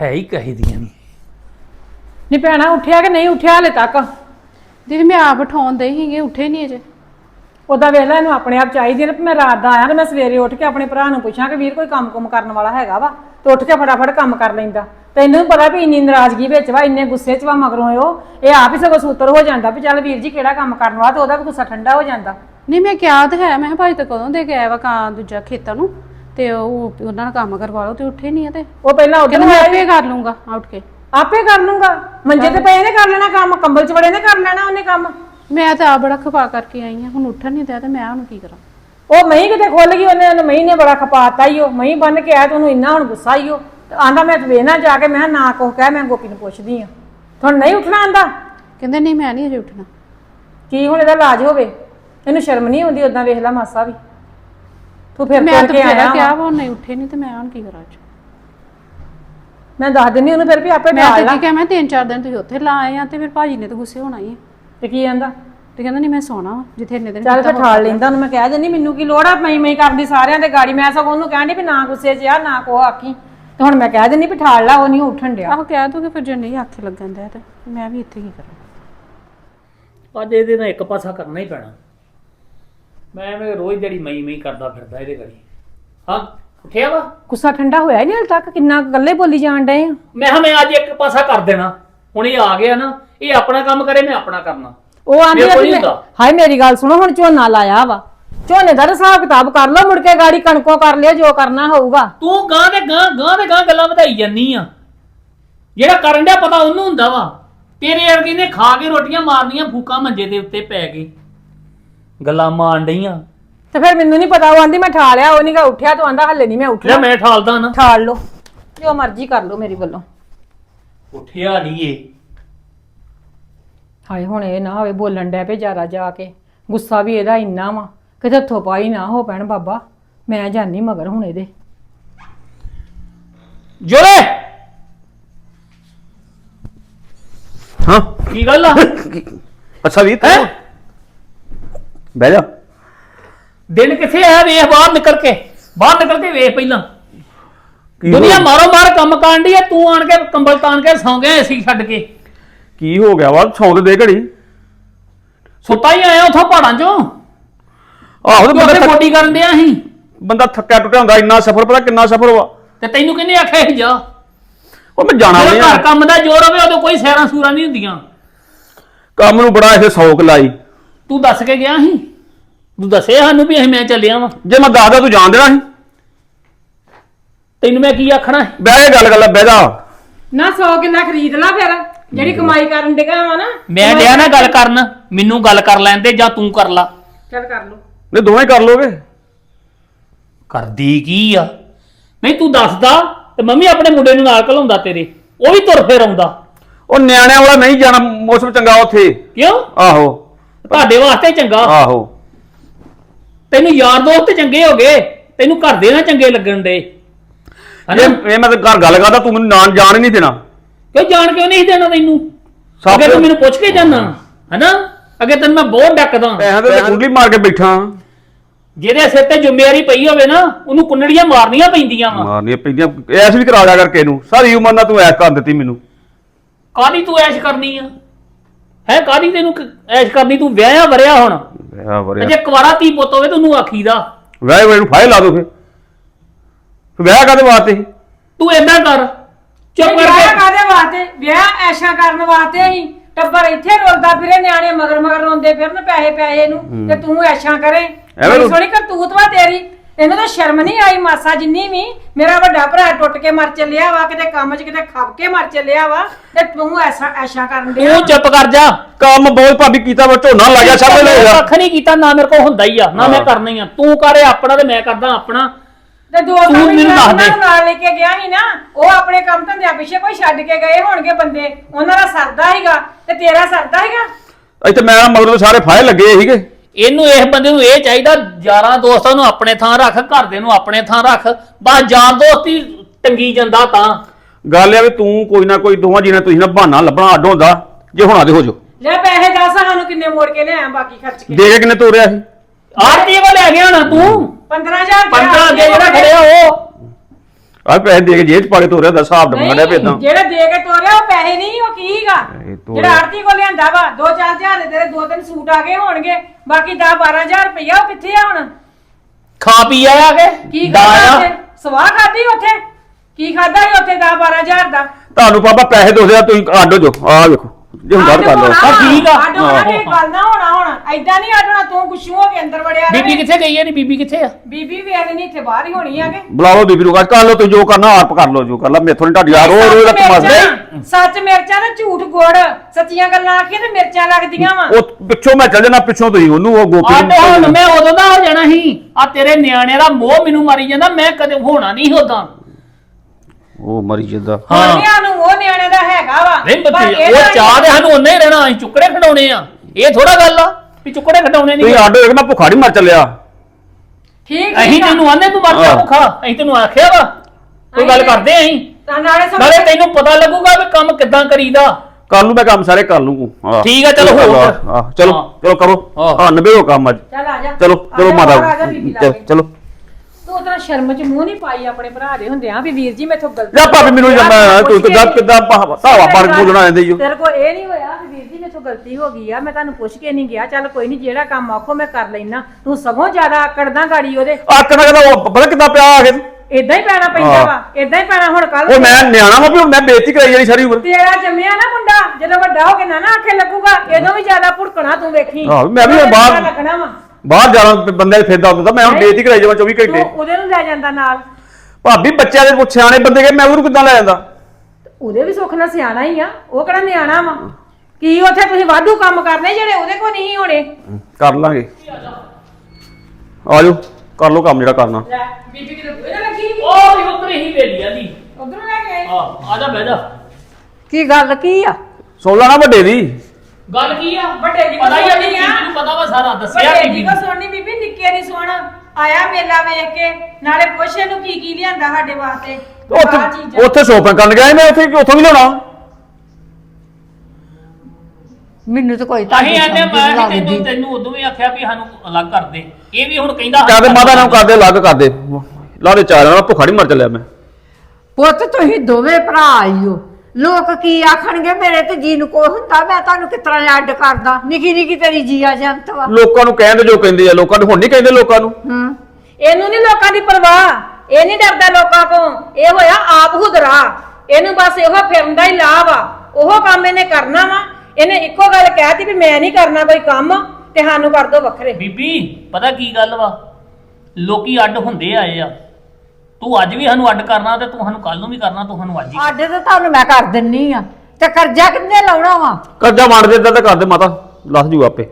ਹੈ ਹੀ ਕਹੀ ਦੀਆਂ ਨਹੀਂ ਨਹੀਂ ਭੈਣਾ ਉੱਠਿਆ ਕਿ ਨਹੀਂ? ਉੱਠਿਆ ਹਲੇ ਤੱਕ। ਦੀਦੀ ਮੈਂ ਆਪ ਉਠਾਉਣ ਦੇ ਹੀਗੇ ਉੱਠੇ ਨਹੀਂ ਅਜੇ। ਉਹਦਾ ਵੇਖ ਲੈ ਇਹਨੂੰ ਆਪਣੇ ਆਪ ਚਾਹੀਦੀ ਨਾ ਮੈਂ ਰਾਤ ਦਾ ਆਇਆ ਤੇ ਮੈਂ ਸਵੇਰੇ ਉੱਠ ਕੇ ਆਪਣੇ ਭਰਾ ਨੂੰ ਪੁੱਛਾਂ ਕਿ ਵੀਰ ਕੋਈ ਕੰਮ ਕੁਮ ਕਰਨ ਵਾਲਾ ਹੈਗਾ ਵਾ ਤੇ ਉੱਠ ਕੇ ਫਟਾਫਟ ਕੰਮ ਕਰ ਲੈਂਦਾ। ਤੈਨੂੰ ਵੀ ਪਤਾ ਵੀ ਇੰਨੀ ਨਾਰਾਜ਼ਗੀ ਵਿੱਚ ਵਾ ਇੰਨੇ ਗੁੱਸੇ 'ਚ ਵਾ ਮਗਰੋਂ ਉਹ। ਇਹ ਆਪ ਹੀ ਸਗੋਂ ਸੂਤਰ ਹੋ ਜਾਂਦਾ ਵੀ ਚੱਲ ਵੀਰ ਜੀ ਕਿਹੜਾ ਕੰਮ ਕਰਨ ਵਾਲਾ ਤੇ ਉਹਦਾ ਵੀ ਗੁੱਸਾ ਠੰਡਾ ਹੋ ਜਾਂਦਾ। ਨਹੀਂ ਮੈਂ ਕਿਹਾ ਤਾਂ ਹੈ ਮੈਂ ਕਿਹਾ ਭਾਈ ਤਾਂ ਕਦੋਂ ਦੇ ਗਿਆ ਵਾ ਕਾਂ ਦੂਜਾ ਖੇਤਾਂ ਨੂੰ ਤੇ ਉਹ ਉਹਨਾਂ ਨਾਲ ਕੰਮ ਕਰਵਾ ਲਓ ਤੇ ਉੱਠੇ ਨਹੀਂ ਆ ਤੇ। ਉਹ ਪਹਿਲਾਂ ਉਧਰ ਕਹਿੰਦਾ ਮੈਂ ਆਪੇ ਕਰ ਲੂੰਗਾ ਉੱਠ ਕੇ। ਆਪੇ ਕਰ ਲੂੰਗਾ ਮੰਜੇ ਤੇ ਪਏ ਨੇ ਕਰ ਲੈਣਾ ਕੰਮ ਕੰਬਲ 'ਚ ਵੜੇ ਨੇ ਕਰ ਲੈਣਾ ਉਹਨੇ ਕੰਮ। ਮੈਂ ਤਾਂ ਆ ਬੜਾ ਖਪਾ ਕਰਕੇ ਆਈ ਆ ਹੁਣ ਉੱਠਣ ਨਹੀਂ ਦਿਆ ਤੇ ਮੈਂ ਉਹਨੂੰ ਕੀ ਕਰਾਂ? ਉਹ ਮਹੀਂ ਕਿਤੇ ਖੁੱਲ ਗਈ ਉਹਨੇ ਉਹਨੂੰ ਮਹੀਂ ਨੇ ਬੜਾ ਖਪਾਤਾ ਹੀ ਉਹ। ਮਹੀਂ ਬੰਨ ਕੇ ਆਇਆ ਤੇ ਉਹਨੂੰ ਇੰਨਾ ਹੁਣ ਗੁੱਸਾ ਹੀ ਉਹ। ਤੇ ਆਂਦਾ ਮੈਂ ਤੇ ਵੇਨਾ ਜਾ ਕੇ ਮੈਂ ਕਿਹਾ ਨਾ ਕੁਛ ਕਹਿ ਮੈਂ ਗੋਪੀ ਨੂੰ ਪੁੱਛਦੀ ਆ ਤੁਹਾਨੂੰ ਨਹੀਂ ਉੱਠਣਾ ਆਂਦਾ? ਕਹਿੰਦੇ ਨਹੀਂ ਮੈਂ ਨਹੀਂ ਅਜੇ ਉੱਠਣਾ। ਕੀ ਹੁਣ ਇਹਦਾ ਇਲਾਜ ਹੋਵੇ? ਇਹਨੂੰ ਸ਼ਰਮ ਨਹੀਂ ਆਉਂਦੀ ਉਦਾਂ ਵੇਖ ਲੈ ਮਾਸਾ ਵੀ। ਤੂੰ ਫਿਰ ਮੈਂ ਤੁਰ ਤਾਂ ਕੇ ਆਇਆ ਕਿਹਾ ਵਾਂ। ਵਾ ਉਹ ਨਹੀਂ ਉੱਠੇ ਨਹੀਂ ਤੇ ਮੈਂ ਹੁਣ ਕੀ ਕਰਾਂ ਅੱਜ? ਮੈਂ ਦੱਸ ਦਿੰਨੀ ਉਹਨੂੰ ਫਿਰ ਵੀ ਆਪੇ ਮੈਂ ਠਾਲ ਤਾਂ ਲਾ ਕੀ ਕਿਹਾ ਮੈਂ ਤਿੰਨ ਚਾਰ ਦਿਨ ਤੁਸੀਂ ਉੱਥੇ ਲਾ ਆਏ ਆ ਤੇ ਫਿਰ ਭਾਜੀ ਨੇ ਤਾਂ ਗੁੱਸੇ ਹੋਣਾ ਹੀ ਆ। ਤੇ ਕੀ ਆਂਦਾ ਤੇ ਕਹਿੰਦਾ ਨਹੀਂ ਮੈਂ ਸੌਣਾ ਵਾ ਜਿੱਥੇ ਇੰਨੇ ਦਿਨ ਚੱਲ ਫਿਰ ਠਾਲ ਲੈਂਦਾ ਉਹਨੂੰ ਮੈਂ ਕਹਿ ਦਿੰਨੀ ਮੈਨੂੰ ਕੀ ਲੋੜ ਆ ਮੈਂ ਮੈਂ ਕਰਦੀ ਸਾਰਿਆਂ ਦੇ ਗਾੜੀ? ਮੈਂ ਸਗੋਂ ਉਹਨੂੰ ਕਹਿੰਦੀ ਵੀ ਨਾ ਗੁੱਸੇ 'ਚ ਆ ਨਾ ਕੋ ਆਖੀ। ਤੇ ਹੁਣ ਮੈਂ ਕਹਿ ਦਿੰਨੀ ਵੀ ਠਾਲ ਲਾ ਉਹ ਨਹੀਂ ਉੱਠਣ ਡਿਆ। ਆਹੋ ਕਹਿ ਦੋਗੇ ਫਿਰ ਜੇ ਨਹੀਂ ਆਖੇ ਲੱਗਣ ਦਿਆ ਤੇ ਮੈਂ ਵੀ ਇੱਥੇ ਕੀ ਕਰਾਂ? ਅੱਜ ਇਹਦੇ ਨਾਲ ਇੱਕ ਪਾਸਾ ਕਰਨਾ ਹੀ ਪੈਣਾ। ਮੈਂ ਐਵੇਂ ਰੋਜ਼ ਜਿਹੜੀ ਮਈ ਮਈ ਕਰਦਾ ਫਿਰਦਾ ਇਹਦੇ ਘੜੀ ਹਾਂ ਉੱਠਿਆ ਵਾ? ਗੁੱਸਾ ਠੰਡਾ ਹੋਇਆ ਨਹੀਂ ਹਾਲੇ ਤੱਕ? ਕਿੰਨਾ ਕੁ ਗੱਲੇ ਬੋਲੀ ਜਾਣ ਡਏ ਆ? ਮੈਂ ਕਿਹਾ ਮੈਂ ਅੱਜ ਇੱਕ ਪਾਸਾ ਕਰ ਦੇਣਾ। ਹੁਣ ਇਹ ਆ ਗਿਆ ਨਾ ਇਹ ਆਪਣਾ ਕੰਮ ਕਰੇ ਮੈਂ ਆਪਣਾ ਕਰਨਾ। ਉਹ ਆਂਦੀ ਆ ਵੀ ਨਹੀਂ ਮੈਂ-। ਹਾਏ ਮੇਰੀ ਗੱਲ ਸੁਣੋ ਹੁਣ ਝੋਨਾ ਲਾਇਆ ਵਾ। ਝੋਨੇ ਦਾ ਤਾਂ ਹਿਸਾਬ ਕਿਤਾਬ ਕਰ ਲਓ ਮੁੜ ਕੇ ਗਾੜੀ ਕਣਕੋਂ ਕਰ ਲਿਓ ਜੋ ਕਰਨਾ ਹੋਊਗਾ। ਤੂੰ ਗਾਂ ਦੇ ਗਾਂ ਗਾਂ ਦੇ ਗਾਂ ਗੱਲਾਂ ਵਧਾਈ ਜਾਨੀ ਆ। ਜਿਹੜਾ ਕਰਨ ਡਿਆ ਪਤਾ ਉਹਨੂੰ ਹੁੰਦਾ ਵਾ। ਤੇਰੇ ਵਰਗੇ ਨੇ ਖਾ ਕੇ ਰੋਟੀਆਂ ਮਾਰਨੀਆਂ ਫੂਕਾਂ ਮੰਜੇ ਦੇ ਉੱਤੇ ਪੈ ਕੇ ਗੱਲਾਂ ਮਾਰਨ ਡਈਆਂ। ਤੇ ਫਿਰ ਮੈਨੂੰ ਨਹੀਂ ਪਤਾ ਉਹ ਆਂਦੀ ਮੈਂ ਠਾ ਲਿਆ ਉਹ ਨਹੀਂਗਾ ਉੱਠਿਆ ਤੂੰ ਆਂਦਾ ਹੱਲੇ ਨਹੀਂ ਮੈਂ ਲੈ ਉੱਠਿਆ ਮੈਂ ਠਾਲਦਾ ਨਾ। ਠਾਲ ਲਓ। ਜੋ ਮਰਜ਼ੀ ਕਰ ਲਓ ਮੇਰੀ ਵੱਲੋਂ। ਉੱਠਿਆ ਨਹੀਂ ਏ। ਹਾਏ ਹੁਣ ਇਹ ਨਾ ਹੋਵੇ ਬੋਲਣ ਡੈ ਪਏ ਜਾਰਾ ਜਾ ਕੇ। ਗੁੱਸਾ ਵੀ ਇਹਦਾ ਇੰਨਾ ਵਾ ਕਿਤੇ ਹੱਥੋਂ ਪਾਈ ਨਾ ਹੋ ਪੈਣ ਬਾਬਾ। ਮੈਂ ਜਾਨੀ ਮਗਰ ਹੁਣ ਇਹਦੇ। ਜੋਰੇ! ਹਾਂ। ਕੀ ਗੱਲ ਆ? ਅੱਛਾ ਵੀ ਤੂੰ ਹੈਂ? ਬਹਿ ਜਾ। ਦਿਨ ਕਿੱਥੇ ਆਇਆ ਵੇਖ ਬਾਹਰ ਨਿਕਲ ਕੇ। ਬਾਹਰ ਨਿਕਲ ਕੇ ਵੇਖ ਪਹਿਲਾਂ। ਕੀ ਦੁਨੀਆ ਮਾਰੋ ਮਾਰ ਕੰਮ ਕਰਨ ਡਈ ਆ। ਤੂੰ ਆਣ ਕੇ ਕੰਬਲ ਤਾਣ ਕੇ ਸੌਂ ਗਿਆ ਏਸੀ ਛੱਡ ਕੇ। ਕੀ ਹੋ ਗਿਆ ਵਾ? ਸੌਂਦ ਦੇ ਘੜੀ। ਸੁੱਤਾ ਹੀ ਆਇਆ ਉਥੋਂ ਪਹਾੜਾਂ ਚੋਂ। ਆਹੋ ਤੇ ਬੰਦਾ ਉੱਥੇ ਥੱਕ- ਗੋਡੀ ਕਰਨ ਡਿਆ ਸੀ? ਬੰਦਾ ਥੱਕਿਆ ਟੁੱਟਿਆ ਹੁੰਦਾ ਇੰਨਾ ਸਫ਼ਰ ਪਤਾ ਕਿੰਨਾ ਸਫ਼ਰ ਵਾ। ਤੇ ਤੈਨੂੰ ਕਿਹਨੇ ਆਖਿਆ ਸੀ ਜਾ। ਉਹ ਮੈਂ ਜਾਣਾ ਜਦੋਂ ਨਹੀਂ ਘਰ ਆ। ਕੰਮ ਦਾ ਜ਼ੋਰ ਹੋਵੇ ਉਦੋਂ ਕੋਈ ਸੈਰਾਂ ਸੂਰਾਂ ਨਹੀਂ ਹੁੰਦੀਆਂ। ਕੰਮ ਨੂੰ ਬੜਾ ਇਹ ਸੌਕ ਲਾਈ। ਤੂੰ ਦੱਸ ਕੇ ਗਿਆ ਸੀ? ਤੂੰ ਦੱਸਿਆ ਸਾਨੂੰ ਵੀ ਅਸੀਂ ਮੈਂ ਚੱਲਿਆ ਵਾਂ। ਜੇ ਮੈਂ ਦੱਸਦਾ ਤੂੰ ਜਾਣ ਦੇਣਾ ਸੀ। ਤੈਨੂੰ ਮੈਂ ਕੀ ਆਖਣਾ ਸੀ? ਬਹਿ ਗੱਲ ਕਰ ਲੈ ਬਹਿ ਜਾ। ਨਾ 100 ਕਿੱਲਾ ਖਰੀਦ ਲਾ ਫਿਰ। ਜਿਹੜੀ ਕਮਾਈ ਕਰਨ ਡਿਆ ਵਾ ਨਾ ਮੈਂ ਡਿਆ ਨਾ ਗੱਲ ਕਰਨ ਮੈਨੂੰ ਗੱਲ ਕਰ ਲੈਣ ਦੇ ਜਾਂ ਤੂੰ ਕਰ ਲਾ। ਚੱਲ ਕਰ ਲਓ। ਨਹੀਂ ਦੋਵੇਂ ਕਰ ਲੋਗੇ। ਕਰਦੀ ਕੀ ਆ? ਨਹੀਂ ਤੂੰ ਦੱਸਦਾ ਤੇ ਮੰਮੀ ਆਪਣੇ ਮੁੰਡੇ ਨੂੰ ਨਾਲ ਘਲਾਉਂਦਾ ਤੇਰੇ ਉਹ ਵੀ ਤੁਰ ਫੇਰ ਆਉਂਦਾ। ਉਹ ਨਿਆਣਿਆਂ ਵਾਲਾ ਨਹੀਂ ਜਾਣਾ ਮੌਸਮ ਚੰਗਾ ਉੱਥੇ। ਕਿਉਂ? ਆਹੋ। ਤੁਹਾਡੇ ਵਾਸਤੇ ਚੰਗਾ। ਆਹੋ। ਤੈਨੂੰ ਯਾਰ ਦੋਸਤ ਚੰਗੇ ਹੋ ਗਏ ਤੈਨੂੰ ਘਰ ਦੇ ਨਾ ਚੰਗੇ ਲੱਗਣ ਦੇ। ਇਹ ਇਹ ਮੈਂ ਤਾਂ ਘਰ ਗੱਲ ਕਰਦਾ ਤੂੰ ਮੈਨੂੰ ਨਾਂ ਜਾਣ ਹੀ ਨਹੀਂ ਦੇਣਾ। ਕਿਉਂ ਜਾਣ ਕਿਉਂ ਨਹੀਂ ਦੇਣਾ ਤੈਨੂੰ? ਸਭ ਅੱਗੇ ਤੂੰ ਮੈਨੂੰ ਪੁੱਛ ਕੇ ਜਾਣਾ ਹੈਨਾ? ਅੱਗੇ ਤੈਨੂੰ ਮੈਂ ਬਹੁਤ ਡੱਕਦਾ। ਪੈਸਿਆਂ ਤੇ ਕੁੰਡਲੀ ਮਾਰ ਕੇ ਬੈਠਾ। ਜਿਹਦੇ ਸਿਰ ਤੇ ਜ਼ਿੰਮੇਵਾਰੀ ਪਈ ਹੋਵੇ ਨਾ ਉਹਨੂੰ ਕੁੰਨੜੀਆਂ ਮਾਰਨੀਆਂ ਪੈਂਦੀਆਂ ਵਾ। ਮਾਰਨੀਆਂ ਪੈਂਦੀਆਂ। ਐਸ ਵੀ ਕਰਾ ਜਾ ਕਰਕੇ ਇਹਨੂੰ ਸਾਰੀ ਉਮਰ ਨਾਲ ਤੂੰ ਐਸ ਕਰ ਦਿੱਤੀ ਮੈਨੂੰ। ਕਾਦੀ ਤੂੰ ਐਸ਼ ਕਰਨੀ ਆ? ਹੈ ਕਾਦੀ ਤੈਨੂੰ ਕ- ਐਸ਼ ਕਰਨੀ? ਤੂੰ ਵਿਆਹਿਆ ਵਰਿਆ ਹੁਣ। ਵਿਆਹ ਵਰਿਆ। ਅਜੇ ਕੁਵਾਰਾ ਧੀ ਪੁੱਤ ਹੋਵੇ ਤੈਨੂੰ ਆਖੀਦਾ ਵਿਆਹ ਵੇਲੇ ਨੂੰ ਫਾਇਲ ਲਾ ਦੋ ਫੇ ਵਿਆਹ ਕਾਦੇ ਵਾਸਤੇ? ਸੀ? ਤੂੰ ਏਦਾਂ ਕਰ। ਚੁੱਪ ਵਿਆਹ ਕਰਕੇ। ਕਾਦੇ ਵਾਸਤੇ? ਵਿਆਹ ਐਸ਼ਾ ਕਰਨ ਵਾਸਤੇ ਹੀ। ਟੱਬਰ ਇੱਥੇ ਰੋਲਦਾ ਫਿਰੇ ਨਿਆਣੇ ਮਗਰ ਮਗਰ ਰੋਂਦੇ ਫਿਰਨ ਪੈਸੇ ਪੈਸੇ ਨੂੰ। ਤੇ ਤੂੰ ਐਸ਼ਾ ਕਰੇ। ਐਵੇਂ ਬੜੀ ਸੋਹਣੀ ਕਰਤੂਤ ਵਾ ਤੇਰੀ। ਇਹਨੂੰ ਤਾਂ ਸ਼ਰਮ ਨਹੀਂ ਆਈ ਮਾਸਾ ਜਿੰਨੀ ਵੀ। ਮੇਰਾ ਵੱਡਾ ਭਰਾ ਟੁੱਟ ਕੇ ਮਰ ਚੱਲਿਆ ਵਾ ਕਿਤੇ ਕੰਮ 'ਚ ਕਿਤੇ ਖੱਪ ਕੇ ਮਰ ਚੱਲਿਆ ਵਾ। ਤੇ ਤੂੰ ਐਸਾ ਐਸ਼ਾ ਕਰਨ ਦੇ ਤੂੰ ਚੁੱਪ ਕਰ ਜਾ। ਕੰਮ ਬਹੁਤ ਭਾਬੀ ਕੀਤਾ ਵਾ ਝੋਨਾ ਲੱਗਿਆ ਸਭ ਮੈਂ ਲੈ ਕੱਖ ਨਹੀਂ ਕੀਤਾ ਨਾ ਮੇਰੇ ਕੋਲ ਹੁੰਦਾ ਹੀ ਆ ਨਾ ਮੈਂ ਹਾਂ। ਕਰਨਾ ਆ। ਤੂੰ ਕਰੇ ਆਪਣਾ ਤੇ ਮੈਂ ਕਰਦਾ ਆਪਣਾ। ਤੇ ਦੋ ਤੂੰ ਮੈਨੂੰ ਦੱਸ ਦੇ। ਨਾਲ ਲੈ ਕੇ ਗਿਆ ਸੀ ਨਾ ਉਹ ਆਪਣੇ ਕੰਮ ਧੰਦਿਆਂ ਪਿੱਛੇ ਕੋਈ ਛੱਡ ਕੇ ਗਏ ਹੋਣਗੇ ਬੰਦੇ। ਉਹਨਾਂ ਦਾ ਸਰਦਾ ਹੈਗਾ ਤੇ ਤੇਰਾ ਸਰਦਾ ਹੈਗਾ ਇੱਥੇ ਮੈਂ ਮਗਰੋਂ ਸਾਰੇ ਫਾਇਲ ਲੱਗੇ ਸੀਗੇ। ਇਹਨੂੰ ਇਸ ਬੰਦੇ ਨੂੰ ਇਹ ਚਾਹੀਦਾ ਯਾਰਾਂ ਦੋਸਤਾਂ ਨੂੰ ਆਪਣੇ ਥਾਂ ਰੱਖ ਘਰ ਦੇ ਨੂੰ ਆਪਣੇ ਥਾਂ ਰੱਖ। ਬਸ ਯਾਰ ਦੋਸਤ ਹੀ ਟੰਗੀ ਜਾਂਦਾ ਤਾਂ। ਗੱਲ ਇਹ ਆ ਵੀ ਤੂੰ ਕੋਈ ਨਾ ਕੋਈ ਦੋਵਾਂ ਜੀਆਂ ਤੁਸੀਂ ਨਾ ਬਹਾਨਾ ਲੱਭਣਾ ਅੱਡ ਹੁੰਦਾ ਜੇ ਹੋਣਾ ਤੇ ਹੋ ਜੋ ਲੈ ਪੈਸੇ ਦੱਸ ਸਾਨੂੰ ਕਿੰਨੇ ਮੋੜ ਕੇ ਲਿਆ ਬਾਕੀ ਖਰਚ ਕੇ। ਦੇ ਕੇ ਕਿੰਨੇ ਤੋਰਿਆ ਸੀ? ਆਰਤੀ ਵਾ ਲੈ ਗਿਆ ਨਾ ਤੂੰ। 15000 ਪੰਦਰਾਂ ਦੇ ਜਿਹੜਾ ਖੜਿਆ ਉਹ। ਆਹ ਪੈਸੇ ਦੇ ਕੇ ਜੇਬ ਚ ਪਾ ਕੇ ਤੋਰਿਆ ਦਾ ਹਿਸਾਬ ਨਹੀਂ, ਡੰਗੜਿਆ ਪੇ ਤਾਂ ਜਿਹੜਾ ਦੇ ਕੇ ਤੋਰਿਆ ਉਹ ਪੈਸੇ ਨਹੀਂ ਉਹ ਕੀ ਹੈਗਾ ਇਹ ਤੋਰਿਆ। ਜਿਹੜਾ ਆਰਤੀ ਕੋ ਲਿਆਂਦਾ ਵਾ 2-4000 ਦੇ ਤੇਰੇ ਦੋ ਤਿੰਨ ਸੂਟ ਆ ਗਏ ਹੋਣਗੇ ਬਾਕੀ 10-12000 ਰੁਪਇਆ ਉਹ ਕਿੱਥੇ ਆ ਹੁਣ? ਖਾ ਪੀ ਆਇਆ ਕੇ ਕੀ। ਖਾਦਾ ਉੱਥੇ? ਸਵਾਹ ਖਾਦੀ ਉੱਥੇ? ਕੀ ਖਾਦਾ ਸੀ ਉੱਥੇ 10-12000 ਦਾ? ਤੁਹਾਨੂੰ ਪਾਪਾ ਪੈਸੇ ਦੋਦੇ ਤੁਸੀਂ ਅੱਡ ਹੋ ਜੋ ਆਹ ਵੇਖੋ। ਜੇ ਹੁੰਦਾ ਤਾਂ ਕਰ ਲਓ ਹਾਂ, ਠੀਕ ਆ। ਅੱਡ ਹੋਣਾ ਨਹੀਂ ਗੱਲ ਨਾ ਹੋਣਾ ਹੁਣ। ਐਦਾਂ ਨਹੀਂ ਅੱਡਣਾ ਤੂੰ ਗੁੱਸੂ ਹੋ ਕੇ ਅੰਦਰ ਵੜਿਆ ਬੀਬੀ ਰਹੇ। ਕਿੱਥੇ ਗਈ ਹੈ ਨੀ ਬੀਬੀ ਕਿੱਥੇ ਆ? ਬੀਬੀ ਵੇਲੇ ਨਹੀਂ ਇੱਥੇ ਬਾਹਰ ਹੀ ਹੋਣੀ ਆ ਕੇ। ਬੁਲਾਓ ਬੀਬੀ ਨੂੰ ਕਰ ਲਓ ਤੁਸੀਂ ਜੋ ਕਰਨਾ ਆਪ ਕਰ ਲਓ ਜੋ ਕਰ ਲਾ ਮੇਥੋਂ ਨਹੀਂ ਢਾਡੀ ਆ ਰੋ ਰੋ ਦਾ ਸੱਚ ਤਮਾਸ਼ਾ ਮਿਰਚਾਂ- ਸੱਚ ਮਿਰਚਾਂ ਤੇ ਝੂਠ ਗੁੜ ਸੱਚੀਆਂ ਗੱਲਾਂ ਆਖੀਆਂ ਤੇ ਮਿਰਚਾਂ ਲੱਗਦੀਆਂ ਵਾ। ਉਹ ਪਿੱਛੋਂ ਮੈਂ ਚੱਲ ਜਾਣਾ ਪਿੱਛੋਂ ਤੁਸੀਂ ਉਹਨੂੰ ਉਹ ਗੋਪੀ ਨੂੰ ਆਡੇ ਹੁਣ ਮੈਂ ਉਦੋਂ ਦਾ ਹੋ ਜਾਣਾ ਸੀ। ਆ ਤੇਰੇ ਨਿਆਣੇ ਦਾ ਮੋਹ ਮੈਨੂੰ ਮਾਰੀ ਜਾਂਦਾ ਮੈਂ ਕਦੇ ਹੋਣਾ ਨਹੀਂ ਉਦਾਂ। ਉਹ ਮਰੀ ਜਾਂਦਾ। ਹਾਂ। ਨਿਆਣਿਆਂ ਨੂੰ ਉਹ ਨਿਆਣੇ ਦਾ ਹੈਗਾ ਵਾ। ਨਹੀਂ ਪਰ ਬੱਤੀ ਇਹਦਾ ਉਹ ਚਾਹ ਦੇ ਸਾਨੂੰ ਉਹਨੇ ਹੀ ਰਹਿਣਾ ਅਸੀਂ ਚੁੱਕੜੇ ਖਡਾਉਣੇ ਆ। ਇਹ ਥੋੜਾ ਗੱਲ ਆ ਵੀ ਚੁੱਕੜੇ ਖਡਾਉਣੇ ਤੁਸੀਂ ਨਹੀਂ। ਅੱਡ ਹੋ ਕੇ ਮੈਂ ਭੁੱਖਾ ਨਹੀਂ ਮਰ ਚੱਲਿਆ। ਠੀਕ ਅਸੀਂ ਆ। ਤੈਨੂੰ ਆਨੇ ਤੂੰ ਮਰ ਜਾ ਹਾਂ। ਭੁੱਖਾ। ਅਸੀਂ ਤੈਨੂੰ ਆਖਿਆ ਵਾ ਕੋਈ ਗੱਲ ਕਰਦੇ ਆਂ ਅਸੀਂ। ਤਾਂ ਨਾਲੇ ਸਭ ਨਾਲੇ ਤੈਨੂੰ ਪਤਾ ਲੱਗੂਗਾ ਵੀ ਕੰਮ ਕਿੱਦਾਂ ਕਰੀਦਾ। ਕਰ ਲੂ ਮੈਂ ਕੰਮ ਸਾਰੇ ਕਰ ਲੂ ਹਾਂ। ਠੀਕ ਆ, ਚਲੋ ਹੋ ਫਿਰ। ਹਾਂ। ਚਲੋ ਹਾਂ। ਚਲੋ ਕਰੋ। ਹਾਂ। ਹਾਂ ਨਵੇੜੋ ਕੰਮ ਅੱਜ। ਚੱਲ ਆ ਜਾ। ਚਲੋ ਚਲੋ ਮਾਤਾ। ਚਲੋ। ਤੂੰ ਤਾਂ ਸ਼ਰਮ ਚ ਮੂੰਹ ਨਹੀਂ ਪਾਈ ਆਪਣੇ ਭਰਾ ਦੇ ਹੁੰਦਿਆਂ ਵੀ ਵੀਰ ਜੀ ਮੈਥੋਂ ਗਲਤੀ ਜਾ ਭਾਬੀ ਮੈਨੂੰ ਜੰਮਾ ਤੂੰ ਤਾਂ ਜਦ ਕਿਦਾਂ ਸਾਵਾ ਪਰ ਬੋਲਣਾ ਆਂਦੇ ਜੋ ਤੇਰੇ ਕੋ ਇਹ ਨਹੀਂ ਹੋਇਆ ਵੀ ਵੀਰ ਜੀ ਮੈਥੋਂ ਗਲਤੀ ਹੋ ਗਈ ਆ ਮੈਂ ਤੁਹਾਨੂੰ ਪੁੱਛ ਕੇ ਨਹੀਂ ਗਿਆ। ਚੱਲ ਕੋਈ ਨਹੀਂ ਜਿਹੜਾ ਕੰਮ ਆਖੋ ਮੈਂ ਕਰ ਲੈਣਾ ਤੂੰ ਸਗੋਂ ਜ਼ਿਆਦਾ ਆਕੜਦਾ ਗਾੜੀ ਉਹਦੇ। ਆਕਣਾ ਕਹਿੰਦਾ ਉਹ ਪਤਾ ਕਿੱਦਾਂ ਪਿਆ ਆ ਕੇ? ਇਦਾਂ ਹੀ ਪੈਣਾ ਪੈਂਦਾ। ਵਾ ਇਦਾਂ ਹੀ ਪੈਣਾ ਹੁਣ ਕੱਲ ਉਹ ਮੈਂ ਨਿਆਣਾ ਵਾ ਵੀ ਮੈਂ ਬੇਇੱਜ਼ਤੀ ਕਰਾਈ ਜਾਣੀ ਸਾਰੀ ਉਮਰ। ਤੇਰਾ ਜੰਮਿਆ ਨਾ ਮੁੰਡਾ ਜਦੋਂ ਵੱਡਾ ਹੋ ਕੇ ਨਾ ਨਾ ਆਖੇ ਲੱਗੂਗਾ ਇਹਦੋਂ ਵੀ ਜ਼ਿਆਦਾ ਭੁੜਕਣਾ ਤੂੰ ਵੇਖੀ। ਹਾਂ, ਮੈਂ ਵੀ ਬਾਹਰ- ਲੱਗਣਾ ਵਾ। ਬਾਹਰ ਜਾਣਾ ਬੰਦੇ ਫਿਰਦਾ ਹੁੰਦਾ ਮੈਂ ਹੁਣ ਬੇਇੱਜ਼ਤੀ ਕਰਾਈ ਜਾਵਾਂ 24 ਤੂੰ ਘੰਟੇ ਉਹਦੇ ਨੂੰ ਲੈ ਜਾਂਦਾ ਨਾਲ। ਭਾਬੀ ਬੱਚਿਆਂ ਦੇ ਪੁੱਛ ਸਿਆਣੇ ਬੰਦੇ ਗਏ ਮੈਂ ਉਹਨੂੰ ਕਿੱਦਾਂ ਲੈ ਜਾਂਦਾ? ਉਹਦੇ ਵੀ ਸੁੱਖ ਨਾਲ ਸਿਆਣਾ ਹੀ ਆ ਉਹ ਕਿਹੜਾ ਨਿਆਣਾ ਵਾ? ਕੀ ਉੱਥੇ ਤੁਸੀਂ ਵਾਧੂ ਕੰਮ ਕਰਨੇ ਜਿਹੜੇ ਉਹਦੇ ਕੋਲ ਨਹੀਂ ਹੋਣੇ? ਕਰ ਲਾਂਗੇ। ਆ ਜਾਓ ਕਰ ਲਓ ਕੰਮ ਜਿਹੜਾ ਕਰਨਾ। ਲੈ ਬੀਬੀ ਕਿਤੇ ਬੁਰੇ ਲੱਗੀ। ਉਹ ਵੀ ਉਧਰ ਹੀ ਵੇਲੀਆਂ ਦੀ। ਉਧਰੋਂ ਲੈ ਕੇ ਆ ਆ ਜਾ ਬਹਿ ਜਾ। ਕੀ ਗੱਲ ਕੀ ਆ? ਸੁਣ ਲੈਣਾ ਵੱਡੇ ਦੀ। ਗੱਲ ਕੀ ਆ? ਵੱਡੇ ਦੀ ਪਤਾ ਹੀ ਆ ਸੁਣਨੀ ਬੀਬੀ ਆ। ਨੂੰ ਪਤਾ ਵਾ ਸਾਰਾ ਦੱਸਿਆ ਵੱਡੇ ਬੀਬੀ ਜੀ ਕੋ ਸੁਣਨੀ ਬੀਬੀ ਨਿੱਕੇ ਦੀ ਸੁਣ ਆਇਆ ਮੇਲਾ ਵੇਖ ਕੇ ਨਾਲੇ ਪੁੱਛ ਇਹਨੂੰ ਕੀ ਕੀ ਲਿਆਂਦਾ ਸਾਡੇ ਵਾਸਤੇ। ਆਹ ਉੱਥੇ ਚੀਜ਼ਾਂ। ਉੱਥੇ ਸ਼ੋਪਿੰਗ ਕਰਨ ਗਿਆ ਸੀ ਮੈਂ ਉੱਥੇ ਉੱਥੋਂ ਵੀ ਲਿਆਉਣਾ? ਮੈਨੂੰ ਤਾਂ ਕੋਈ ਅਸੀਂ ਆਨੇ ਮੈਂ ਨਹੀਂ ਵੀ ਤੈਨੂੰ। ਤੈਨੂੰ ਉਦੋਂ ਵੀ ਆਖਿਆ ਵੀ ਸਾਨੂੰ ਅਲੱਗ ਕਰ ਦੇ। ਇਹ ਵੀ ਹੁਣ ਕਹਿੰਦਾ ਕਰਦੇ ਮਾਤਾ ਨਾਲ ਕਰਦੇ ਅਲੱਗ ਕਰਦੇ ਲਾ ਦੇ ਚਾਰ ਨਾਲ ਭੁੱਖਾ ਨਹੀਂ ਮਰ ਚੱਲਿਆ ਮੈਂ। ਪੁੱਤ ਤੁਸੀਂ ਦੋਵੇਂ ਭਰਾ ਆਈਓ ਲੋਕ ਕੀ ਆਖਣਗੇ? ਮੇਰੇ ਤੇ ਜੀ ਨੂੰ ਕੋ ਹੁੰਦਾ ਮੈਂ ਤੁਹਾਨੂੰ ਕਿਸ ਤਰ੍ਹਾਂ ਅੱਡ ਕਰਦਾ? ਨਿੱਕੀ ਨਿੱਕੀ ਤੇਰੀ ਜੀਆ ਜੰਤ ਵਾ। ਲੋਕਾਂ ਨੂੰ ਕਹਿੰਦੇ ਜੋ ਕਹਿੰਦੇ ਆ ਲੋਕਾਂ ਨੂੰ ਹੁਣ ਨਹੀਂ ਕਹਿੰਦੇ ਲੋਕਾਂ ਨੂੰ? ਹਾਂ। ਇਹਨੂੰ ਨਹੀਂ ਲੋਕਾਂ ਦੀ ਪਰਵਾਹ ਇਹ ਨਹੀਂ ਡਰਦਾ ਲੋਕਾਂ ਤੋਂ ਇਹ ਹੋਇਆ ਆਪ ਹੁਦਰਾ। ਇਹਨੂੰ ਬਸ ਇਹੋ ਫਿਰਨ ਦਾ ਹੀ ਲਾਭ ਆ। ਉਹ ਕੰਮ ਇਹਨੇ ਕਰਨਾ ਵਾ। ਇਹਨੇ ਇੱਕੋ ਗੱਲ ਕਹਿਤੀ ਵੀ ਮੈਂ ਨਹੀਂ ਕਰਨਾ ਕੋਈ ਕੰਮ ਤੇ ਸਾਨੂੰ ਕਰ ਦੋ ਵੱਖਰੇ। ਬੀਬੀ ਪਤਾ ਕੀ ਗੱਲ ਵਾ? ਲੋਕੀ ਅੱਡ ਹੁੰਦੇ ਆਏ ਆ। ਤੂੰ ਅੱਜ ਵੀ ਸਾਨੂੰ ਅੱਡ ਕਰਨਾ ਤੇ ਤੂੰ ਸਾਨੂੰ ਕੱਲ ਨੂੰ ਵੀ ਕਰਨਾ ਤੂੰ ਸਾਨੂੰ ਅੱਜ ਹੀ ਅੱਡ ਤੇ ਤੁਹਾਨੂੰ ਮੈਂ ਕਰ ਦਿੰਨੀ ਆ। ਤੇ ਕਰਜ਼ਾ ਕਿੰਨੇ ਲਾਉਣਾ ਵਾ? ਕਰਜ਼ਾ ਵੰਡ ਦੇ ਤਾਂ ਕਰਦੇ ਮਾਤਾ ਲੱਥ ਜੂ ਆਪੇ।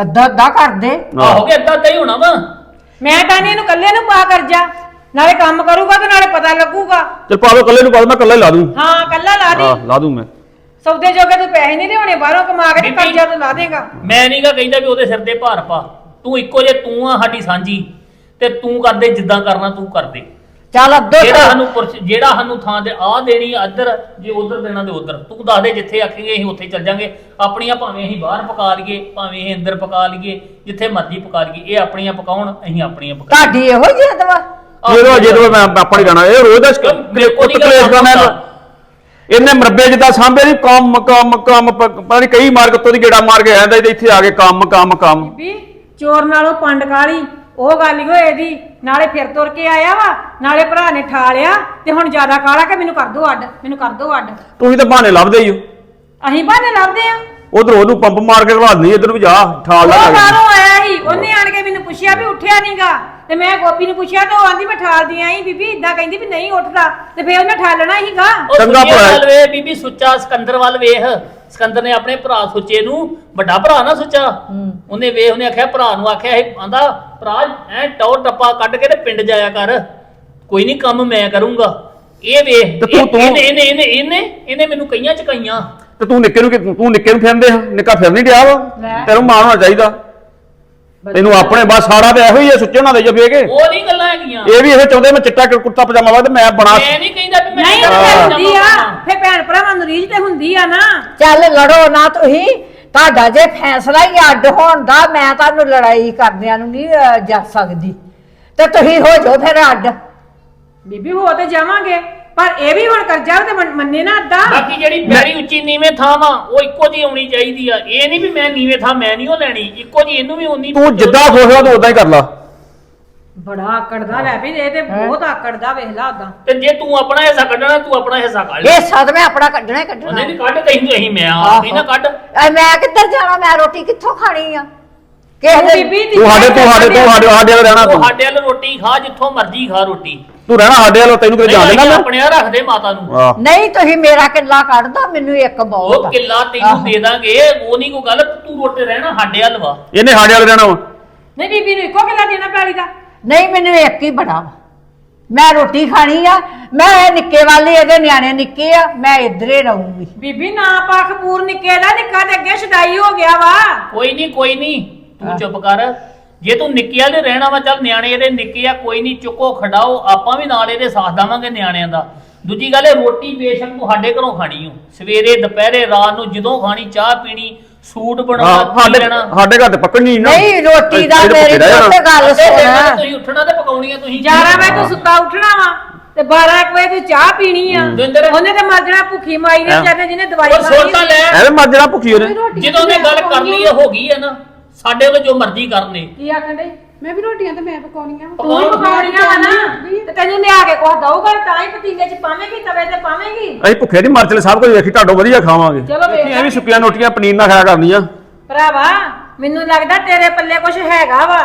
ਅੱਧਾ ਅੱਧਾ ਕਰ ਦੇ। ਆਹੋ। ਕਿ ਏਦਾਂ ਹੀ ਹੋਣਾ ਵਾ। ਮੈਂ ਤਾਂ ਨਹੀਂ ਇਹਨੂੰ ਕੱਲੇ ਨੂੰ ਪਾ ਕਰਜਾ। ਨਾਲੇ ਕੰਮ ਕਰੂਗਾ ਤੇ ਨਾਲੇ ਪਤਾ ਲੱਗੂਗਾ। ਚਲ ਪਾਵੇ ਕੱਲੇ ਨੂੰ ਪਾ ਮੈਂ ਕੱਲਾ ਹੀ ਲਾ ਦੂੰ। ਹਾਂ ਕੱਲਾ ਲਾ ਦੀ। ਹਾਂ ਲਾ ਦੂੰ ਮੈਂ। ਸੌਦੇ ਜੋਗੇ ਤੂੰ ਪੈਸੇ ਨਹੀਂ ਲਿਆਉਣੇ ਬਾਹਰੋਂ ਕਮਾ ਕੇ ਤੇ ਬੀਬੀ। ਕਰਜ਼ਾ ਤੂੰ ਲਾ ਦੇਗਾ। ਮੈਂ ਨਹੀਂਗਾ ਕਹਿੰਦਾ ਵੀ ਉਹਦੇ ਸਿਰ ਤੇ ਭਾਰ ਪਾ। ਤੂੰ ਇੱਕੋ ਜੇ ਤੂੰ ਆ ਸਾਡੀ ਸਾਂਝੀ। ਤੇ ਤੂੰ ਕਰਦੇ ਜਿੱਦਾਂ ਕਰਨਾ ਤੂੰ ਕਰਦੇ। ਚੱਲ ਅੱਧੋ ਜਿਹੜਾ ਤਾਂ- ਸਾਨੂੰ ਪੁਰਸ਼- ਜਿਹੜਾ ਸਾਨੂੰ ਥਾਂ ਤੇ ਆ ਦੇਣੀ ਇੱਧਰ ਜੇ ਉਧਰ ਦੇਣਾ ਤੇ ਉਧਰ। ਤੂੰ ਦੱਸ ਦੇ ਜਿੱਥੇ ਆਖੇਂਗੇ ਅਸੀਂ ਉੱਥੇ ਚੱਲ ਜਾਾਂਗੇ। ਆਪਣੀਆਂ ਭਾਵੇਂ ਅਸੀਂ ਬਾਹਰ ਪਕਾ ਲਈਏ ਭਾਵੇਂ ਅਸੀਂ ਅੰਦਰ ਪਕਾ ਲਈਏ ਜਿੱਥੇ ਮਰਜ਼ੀ ਪਕਾ ਲਈਏ। ਇਹ ਆਪਣੀਆਂ ਪਕਾਉਣ ਅਸੀਂ ਆਪਣੀਆਂ ਪਕਾ ਤੁਹਾਡੀ ਇਹੋ ਜਿੱਦ ਵਾ ਇਹ ਰੋ ਜੇ ਮੈਂ ਆਪਾਂ ਨਹੀਂ ਜਾਣਾ। ਇਹ ਰੋਜ਼ ਦਾ ਨਹੀਂ ਕਲੇਸ਼ ਕਰਨਾ। ਇਹਨੇ ਮਰਬੇ ਜਿੱਦਾਂ ਸਾਂਭੇ ਦੀ ਕੰਮ ਕੰਮ ਕੰਮ ਪਤਾ ਨਹੀਂ ਕਈ ਮਾਰ ਕੇ ਉੱਤੋਂ ਦੀ ਗੇੜਾ ਮਾਰ ਕੇ ਆਂਦਾ ਇੱਥੇ ਆ ਕੇ ਕੰਮ ਕੰਮ ਕੰਮ। ਚੋਰ ਨਾਲੋਂ ਪੰਡ ਕਾਲੀ ਉਹ ਗੱਲ ਹੀ ਹੋਏ ਦੀ ਨਾਲੇ ਫਿਰ ਤੁਰ ਕੇ ਆਇਆ ਵਾ ਨਾਲੇ ਭਰਾ ਨੇ ਠਾ ਲਿਆ ਤੇ ਹੁਣ ਜ਼ਿਆਦਾ ਕਾਲਾ ਕਿ ਮੈਨੂੰ ਕਰ ਦੋ ਅੱਡ ਮੈਨੂੰ ਕਰ ਦੋ ਅੱਡ। ਤੁਸੀਂ ਤਾਂ ਬਹਾਨੇ ਲੱਭਦੇ ਹੀ ਹੋ ਅਸੀਂ ਬਾਹਨੇ ਲੱਭਦੇ ਆ। ਉਧਰ ਉਹਨੂੰ ਪੰਪ ਮਾਰ ਕੇ ਘਲਾ ਦਿੰਦੀ ਇੱਧਰ ਵੀ ਜਾ ਠਾਲ ਉਹ ਲਾ ਕੇ। ਬਾਹਰੋਂ ਆਇਆ ਸੀ ਉਹਨੇ ਆਣ ਕੇ ਮੈਨੂੰ ਪੁੱਛਿਆ ਵੀ ਉੱਠਿਆ ਨਹੀਂਗਾ ਤੇ ਮੈਂ ਗੋਪੀ ਨੂੰ ਪੁੱਛਿਆ ਤੇ ਉਹ ਆਂਦੀ ਮੈਂ ਠਾਲਦੀ ਆਈ ਬੀਬੀ ਇਦਾਂ ਕਹਿੰਦੀ ਵੀ ਨਹੀਂ ਉੱਠਦਾ ਤੇ ਫੇਰ ਉਹਨੇ ਠਾਲਣਾ ਹੀਗਾ। ਉਹ ਚੰਗਾ ਹੈ। ਵੱਲ ਵੇ ਬੀਬੀ ਸੁੱਚਾ ਸਿਕੰਦਰ ਵੱਲ ਵੇਖ। ਸਿਕੰਦਰ ਨੇ ਆਪਣੇ ਭਰਾ ਸੁੱਚੇ ਨੂੰ ਵੱਡਾ ਭਰਾ ਨਾ ਸੁੱਚਾ। ਉਹਨੇ ਵੇਖ ਉਹਨੇ ਆਖਿਆ ਭਰਾ ਨੂੰ ਆਖਿਆ ਇਹ ਆਂਦਾ ਭਰਾ ਐ ਟੌਰ ਟੱਪਾ ਕੱਢ ਕੇ ਤੇ ਪਿੰਡ ਜਾਇਆ ਕਰ। ਕੋਈ ਨਹੀਂ ਕੰਮ ਮੈਂ ਕਰੂੰਗਾ। ਇਹ ਵੇਖ ਤੇ ਤੂੰ- ਇਹ- ਤੂੰ- ਇਹਨੇ ਇਹਨੇ ਇਹਨੇ ਇਹਨੇ ਇਹਨੇ ਮੈਨੂੰ ਕਈਆਂ ਚਕਾਈਆਂ ਤੇ ਤੂੰ ਨਿੱਕੇ ਨੂੰ ਕਿ- ਤੂੰ ਨਿੱਕੇ ਨੂੰ ਫਿਰਦੇ ਆ ਨਿੱਕਾ ਫਿਰ ਨਹੀਂ ਡਿਆ ਵਾ। ਤੈਨੂੰ ਮਾਣ ਹੋਣਾ ਚਾਹੀਦਾ। ਤੈਨੂੰ ਆਪਣੇ ਬਸ ਸਾਰਾ ਤੇ ਇਹੋ ਹੀ ਆ ਸੁੱਚੇ ਉਹਨਾਂ ਦੇ ਜੇ ਫੇਕੇ ਉਹ ਨਹੀਂ ਗੱਲਾਂ ਹੈਗੀਆਂ। ਇਹ ਵੀ ਇਹੋ ਚਾਹੁੰਦੇ ਮੈਂ ਚਿੱਟਾ ਕੁੜਤਾ ਪਜਾਮਾ ਵਾ ਤੇ ਮੈਂ ਬਣਾ ਮੈਂ ਨਹੀਂ ਕਹਿੰਦਾ ਵੀ ਮੈਂ ਨਹੀਂ ਤੇ ਪਜਾਮਾ ਹੁੰਦੀ ਆ। ਫੇ ਭੈਣ ਭਰਾਵਾਂ ਨੂੰ ਰੀਝ ਤੇ ਹੁੰਦੀ ਆ ਨਾ। ਚੱਲ ਲੜੋ ਨਾ ਤੁਸੀਂ। ਤੁਹਾਡਾ ਜੇ ਫੈਸਲਾ ਹੀ ਅੱਡ ਹੋਣ ਦਾ ਮੈਂ ਤੁਹਾਨੂੰ ਲੜਾਈ ਕਰਦਿਆਂ ਨੂੰ ਨਹੀਂ ਅਹ, ਜਾ ਸਕਦੀ। ਤੇ ਤੁਸੀਂ ਹੋ ਜਾਓ ਫਿਰ ਅੱਡ। ਬੀਬੀ ਹੋ ਤੇ ਜਾਵਾਂਗੇ। ਪਰ ਇਹ ਵੀ ਹੁਣ ਕਰਜਾ ਤੇ ਮੰਨ- ਮੰਨੇ ਨਾ ਅੱਧਾ। ਬਾਕੀ ਜਿਹੜੀ ਪੈਰੀ ਉੱਚੀ ਨੀਵੇਂ ਥਾਂ ਵਾ ਉਹ ਇੱਕੋ ਜੀ ਆਉਣੀ ਚਾਹੀਦੀ ਆ। ਇਹ ਨਹੀਂ ਵੀ ਮੈਂ ਨੀਵੇਂ ਥਾਂ ਮੈਂ ਨਹੀਂ ਉਹ ਲੈਣੀ। ਇੱਕੋ ਜੀ ਇਹਨੂੰ ਵੀ ਉਨੀ ਤੂੰ ਜਿੱਦਾਂ ਖੁਸ਼ ਹੋ ਤੂੰ ਉਦਾਂ ਹੀ ਕਰ ਲਾ। ਬੜਾ ਆਕੜਦਾ ਲੈ ਵੀ ਇਹ ਤੇ ਬਹੁਤ ਆਕੜਦਾ ਵੇਖ ਲਾ ਉਦਾਂ ਤੇ ਜੇ ਤੂੰ ਆਪਣਾ ਹਿੱਸਾ ਕੱਢਣਾ ਤੂੰ ਆਪਣਾ ਹਿੱਸਾ ਕੱਢ ਲੈ। ਇਹ ਸਦਮੇ ਆਪਣਾ ਕੱਢਣਾ ਹੀ ਕੱਢਣਾ। ਉਹਨੇ ਨਹੀਂ ਕੱਢ ਤੈਨੂੰ ਅਸੀਂ ਮੈਂ ਆਪ ਹੀ ਨਾ ਕੱਢ। ਐ ਮੈਂ ਕਿੱਧਰ ਜਾਣਾ? ਮੈਂ ਰੋਟੀ ਕਿੱਥੋਂ ਖਾਣੀ ਆ? ਕਿਸੇ ਦੇ ਬੀਬੀ ਦੀ ਤੂੰ ਸਾਡੇ ਤੂੰ ਸਾਡੇ ਤੂੰ ਸਾਡੇ ਸਾਡੇ ਵੱਲ ਰਹਿਣਾ ਤੂੰ। ਸਾਡੇ ਵੱਲ ਰੋਟੀ ਖਾ ਜਿੱਥੋਂ ਮਰਜ਼ੀ ਖਾ ਰੋਟੀ। ਤੂੰ ਰਹਿਣਾ ਸਾਡੇ ਵੱਲ ਤੈਨੂੰ ਕਿਤੇ ਜਾਣ ਨਹੀਂ, ਦੇਣਾ ਮੈਂ ਆਪਣੇ ਆ ਰੱਖਦੇ ਮਾਤਾ ਨੂੰ। ਆਹ ਨਹੀਂ ਤੁਸੀਂ ਮੇਰਾ ਕਿੱਲਾ ਕੱਢਦਾ ਮੈਨੂੰ ਇੱਕ ਬਹੁਤ ਉਹ ਆ। ਕਿੱਲਾ ਤੈਨੂੰ। ਦੇ ਦਾਂਗੇ ਉਹ ਨਹੀਂ ਕੋਈ ਗੱਲ ਤੂੰ ਰੋਟੀ ਰਹਿਣਾ ਸਾਡੇ ਵੱਲ ਵਾ। ਇਹਨੇ ਸਾਡੇ ਵੱਲ ਰਹਿਣਾ ਵਾ। ਨਹੀਂ ਬੀਬੀ ਨੂੰ ਇੱਕੋ ਕਿੱਲਾ ਦੇਣਾ ਪੈਲੀ ਦਾ ਨਹੀਂ ਮੈਨੂੰ ਇੱਕ ਹੀ ਬੜਾ ਵਾ। ਮੈਂ ਰੋਟੀ ਖਾਣੀ ਆ ਮੈਂ ਇਹ ਨਿੱਕੇ ਵਾਲੇ ਇਹਦੇ ਨਿਆਣੇ ਨਿੱਕੇ ਆ ਮੈਂ ਇੱਧਰੇ ਰਹੂੰਗੀ। ਬੀਬੀ ਨਾ ਪੂਰ ਨਿੱਕੇ ਦਾ ਨਿੱਕਾ ਤੇ ਅੱਗੇ ਛਡਾਈ ਹੋ ਗਿਆ ਵਾ। ਕੋਈ ਨਹੀਂ ਕੋਈ ਨਹੀਂ। ਤੂੰ ਚੁੱਪ ਕਰ। ਜੇ ਤੂੰ ਨਿੱਕੇ ਵਾਲੇ ਰਹਿਣਾ ਵਾ ਚੱਲ ਨਿਆਣੇ ਇਹਦੇ ਨਿੱਕੇ ਆ ਕੋਈ ਨਹੀਂ ਚੁੱਕੋ ਖੜਾਓ ਆਪਾਂ ਵੀ ਨਾਲ ਇਹਦੇ ਸਾਥ ਦੇਵਾਂਗੇ ਨਿਆਣਿਆਂ ਦਾ। ਦੂਜੀ ਗੱਲ ਇਹ ਰੋਟੀ ਬੇਸ਼ੱਕ ਤੂੰ ਸਾਡੇ ਘਰੋਂ ਖਾਣੀ ਓ। ਸਵੇਰੇ ਦੁਪਹਿਰੇ ਰਾਤ ਨੂੰ ਜਦੋਂ ਖਾਣੀ ਚਾਹ ਪੀਣੀ ਸੂਟ ਬਣਾਉਣਾ ਪੀ ਸਾਡੇ ਲੈਣਾ। ਸਾਡੇ ਘਰ ਤੇ ਪੱਕਣੀ ਨਾ। ਨਹੀਂ ਰੋਟੀ ਦਾ ਮੇਰੀ। ਗੱਲ ਸੁਣ। ਤੁਸੀਂ ਉੱਠਣਾ ਤੇ ਪਕਾਉਣੀਆਂ ਤੁਸੀਂ। 11 ਵਜੇ ਤੂੰ ਸੁੱਤਾ ਉੱਠਣਾ ਵਾ ਤੇ 12 ਇੱਕ ਵਜੇ ਤੂੰ ਚਾਹ ਪੀਣੀ ਆ। ਉਹਨੇ ਤੇ ਮਰ ਜਾਣਾ ਭੁੱਖੀ ਮਾਈ ਨੇ ਜਿਹਨੇ ਦਵਾਈ ਖਾਣੀ ਲੈ। ਐਵੇਂ ਮਰ ਜਾਣਾ ਭੁੱਖੀ ਉਹਨੇ। ਜਦੋਂ ਉਹਨੇ ਗੱਲ ਕਰ ਲਈ ਹੋ ਗਈ ਹੈ ਨਾ। ਸਾਡੇ ਵੱਲੋਂ ਜੋ ਮਰਜ਼ੀ ਕਰਨੇ। ਕੀ ਆਖਣ ਡਈ? ਮੈਂ ਵੀ ਰੋਟੀਆਂ ਤੇ ਮੈਂ ਪਕਾਉਣੀਆਂ ਤੂੰ ਹੀ ਪਕਾਉਣੀਆਂ ਵਾ ਨਾ। ਤੇ ਤੈਨੂੰ ਲਿਆ ਕੇ ਕੁਝ ਦਊਗਾ ਤਾਂ ਹੀ ਪਤੀਲੇ 'ਚ ਪਾਵੇਂਗੀ ਤਵੇ ਤੇ ਪਾਵੇਂਗੀ। ਅਸੀਂ ਭੁੱਖੇ ਨਹੀਂ ਮਰ ਚਲੇ ਸਭ ਕੁਝ ਵੇਖੀ ਢਾਡੋ ਵਧੀਆ ਖਾਵਾਂਗੇ। ਚਲੋ ਵੇਖ ਐਵੇਂ ਸੁੱਕੀਆਂ ਰੋਟੀਆਂ ਪਨੀਰ ਨਾਲ ਖਾਇਆ ਕਰਨੀਆਂ। ਭਰਾਵਾ ਮੈਨੂੰ ਲੱਗਦਾ ਤੇਰੇ ਪੱਲੇ ਕੁਝ ਹੈਗਾ ਵਾ।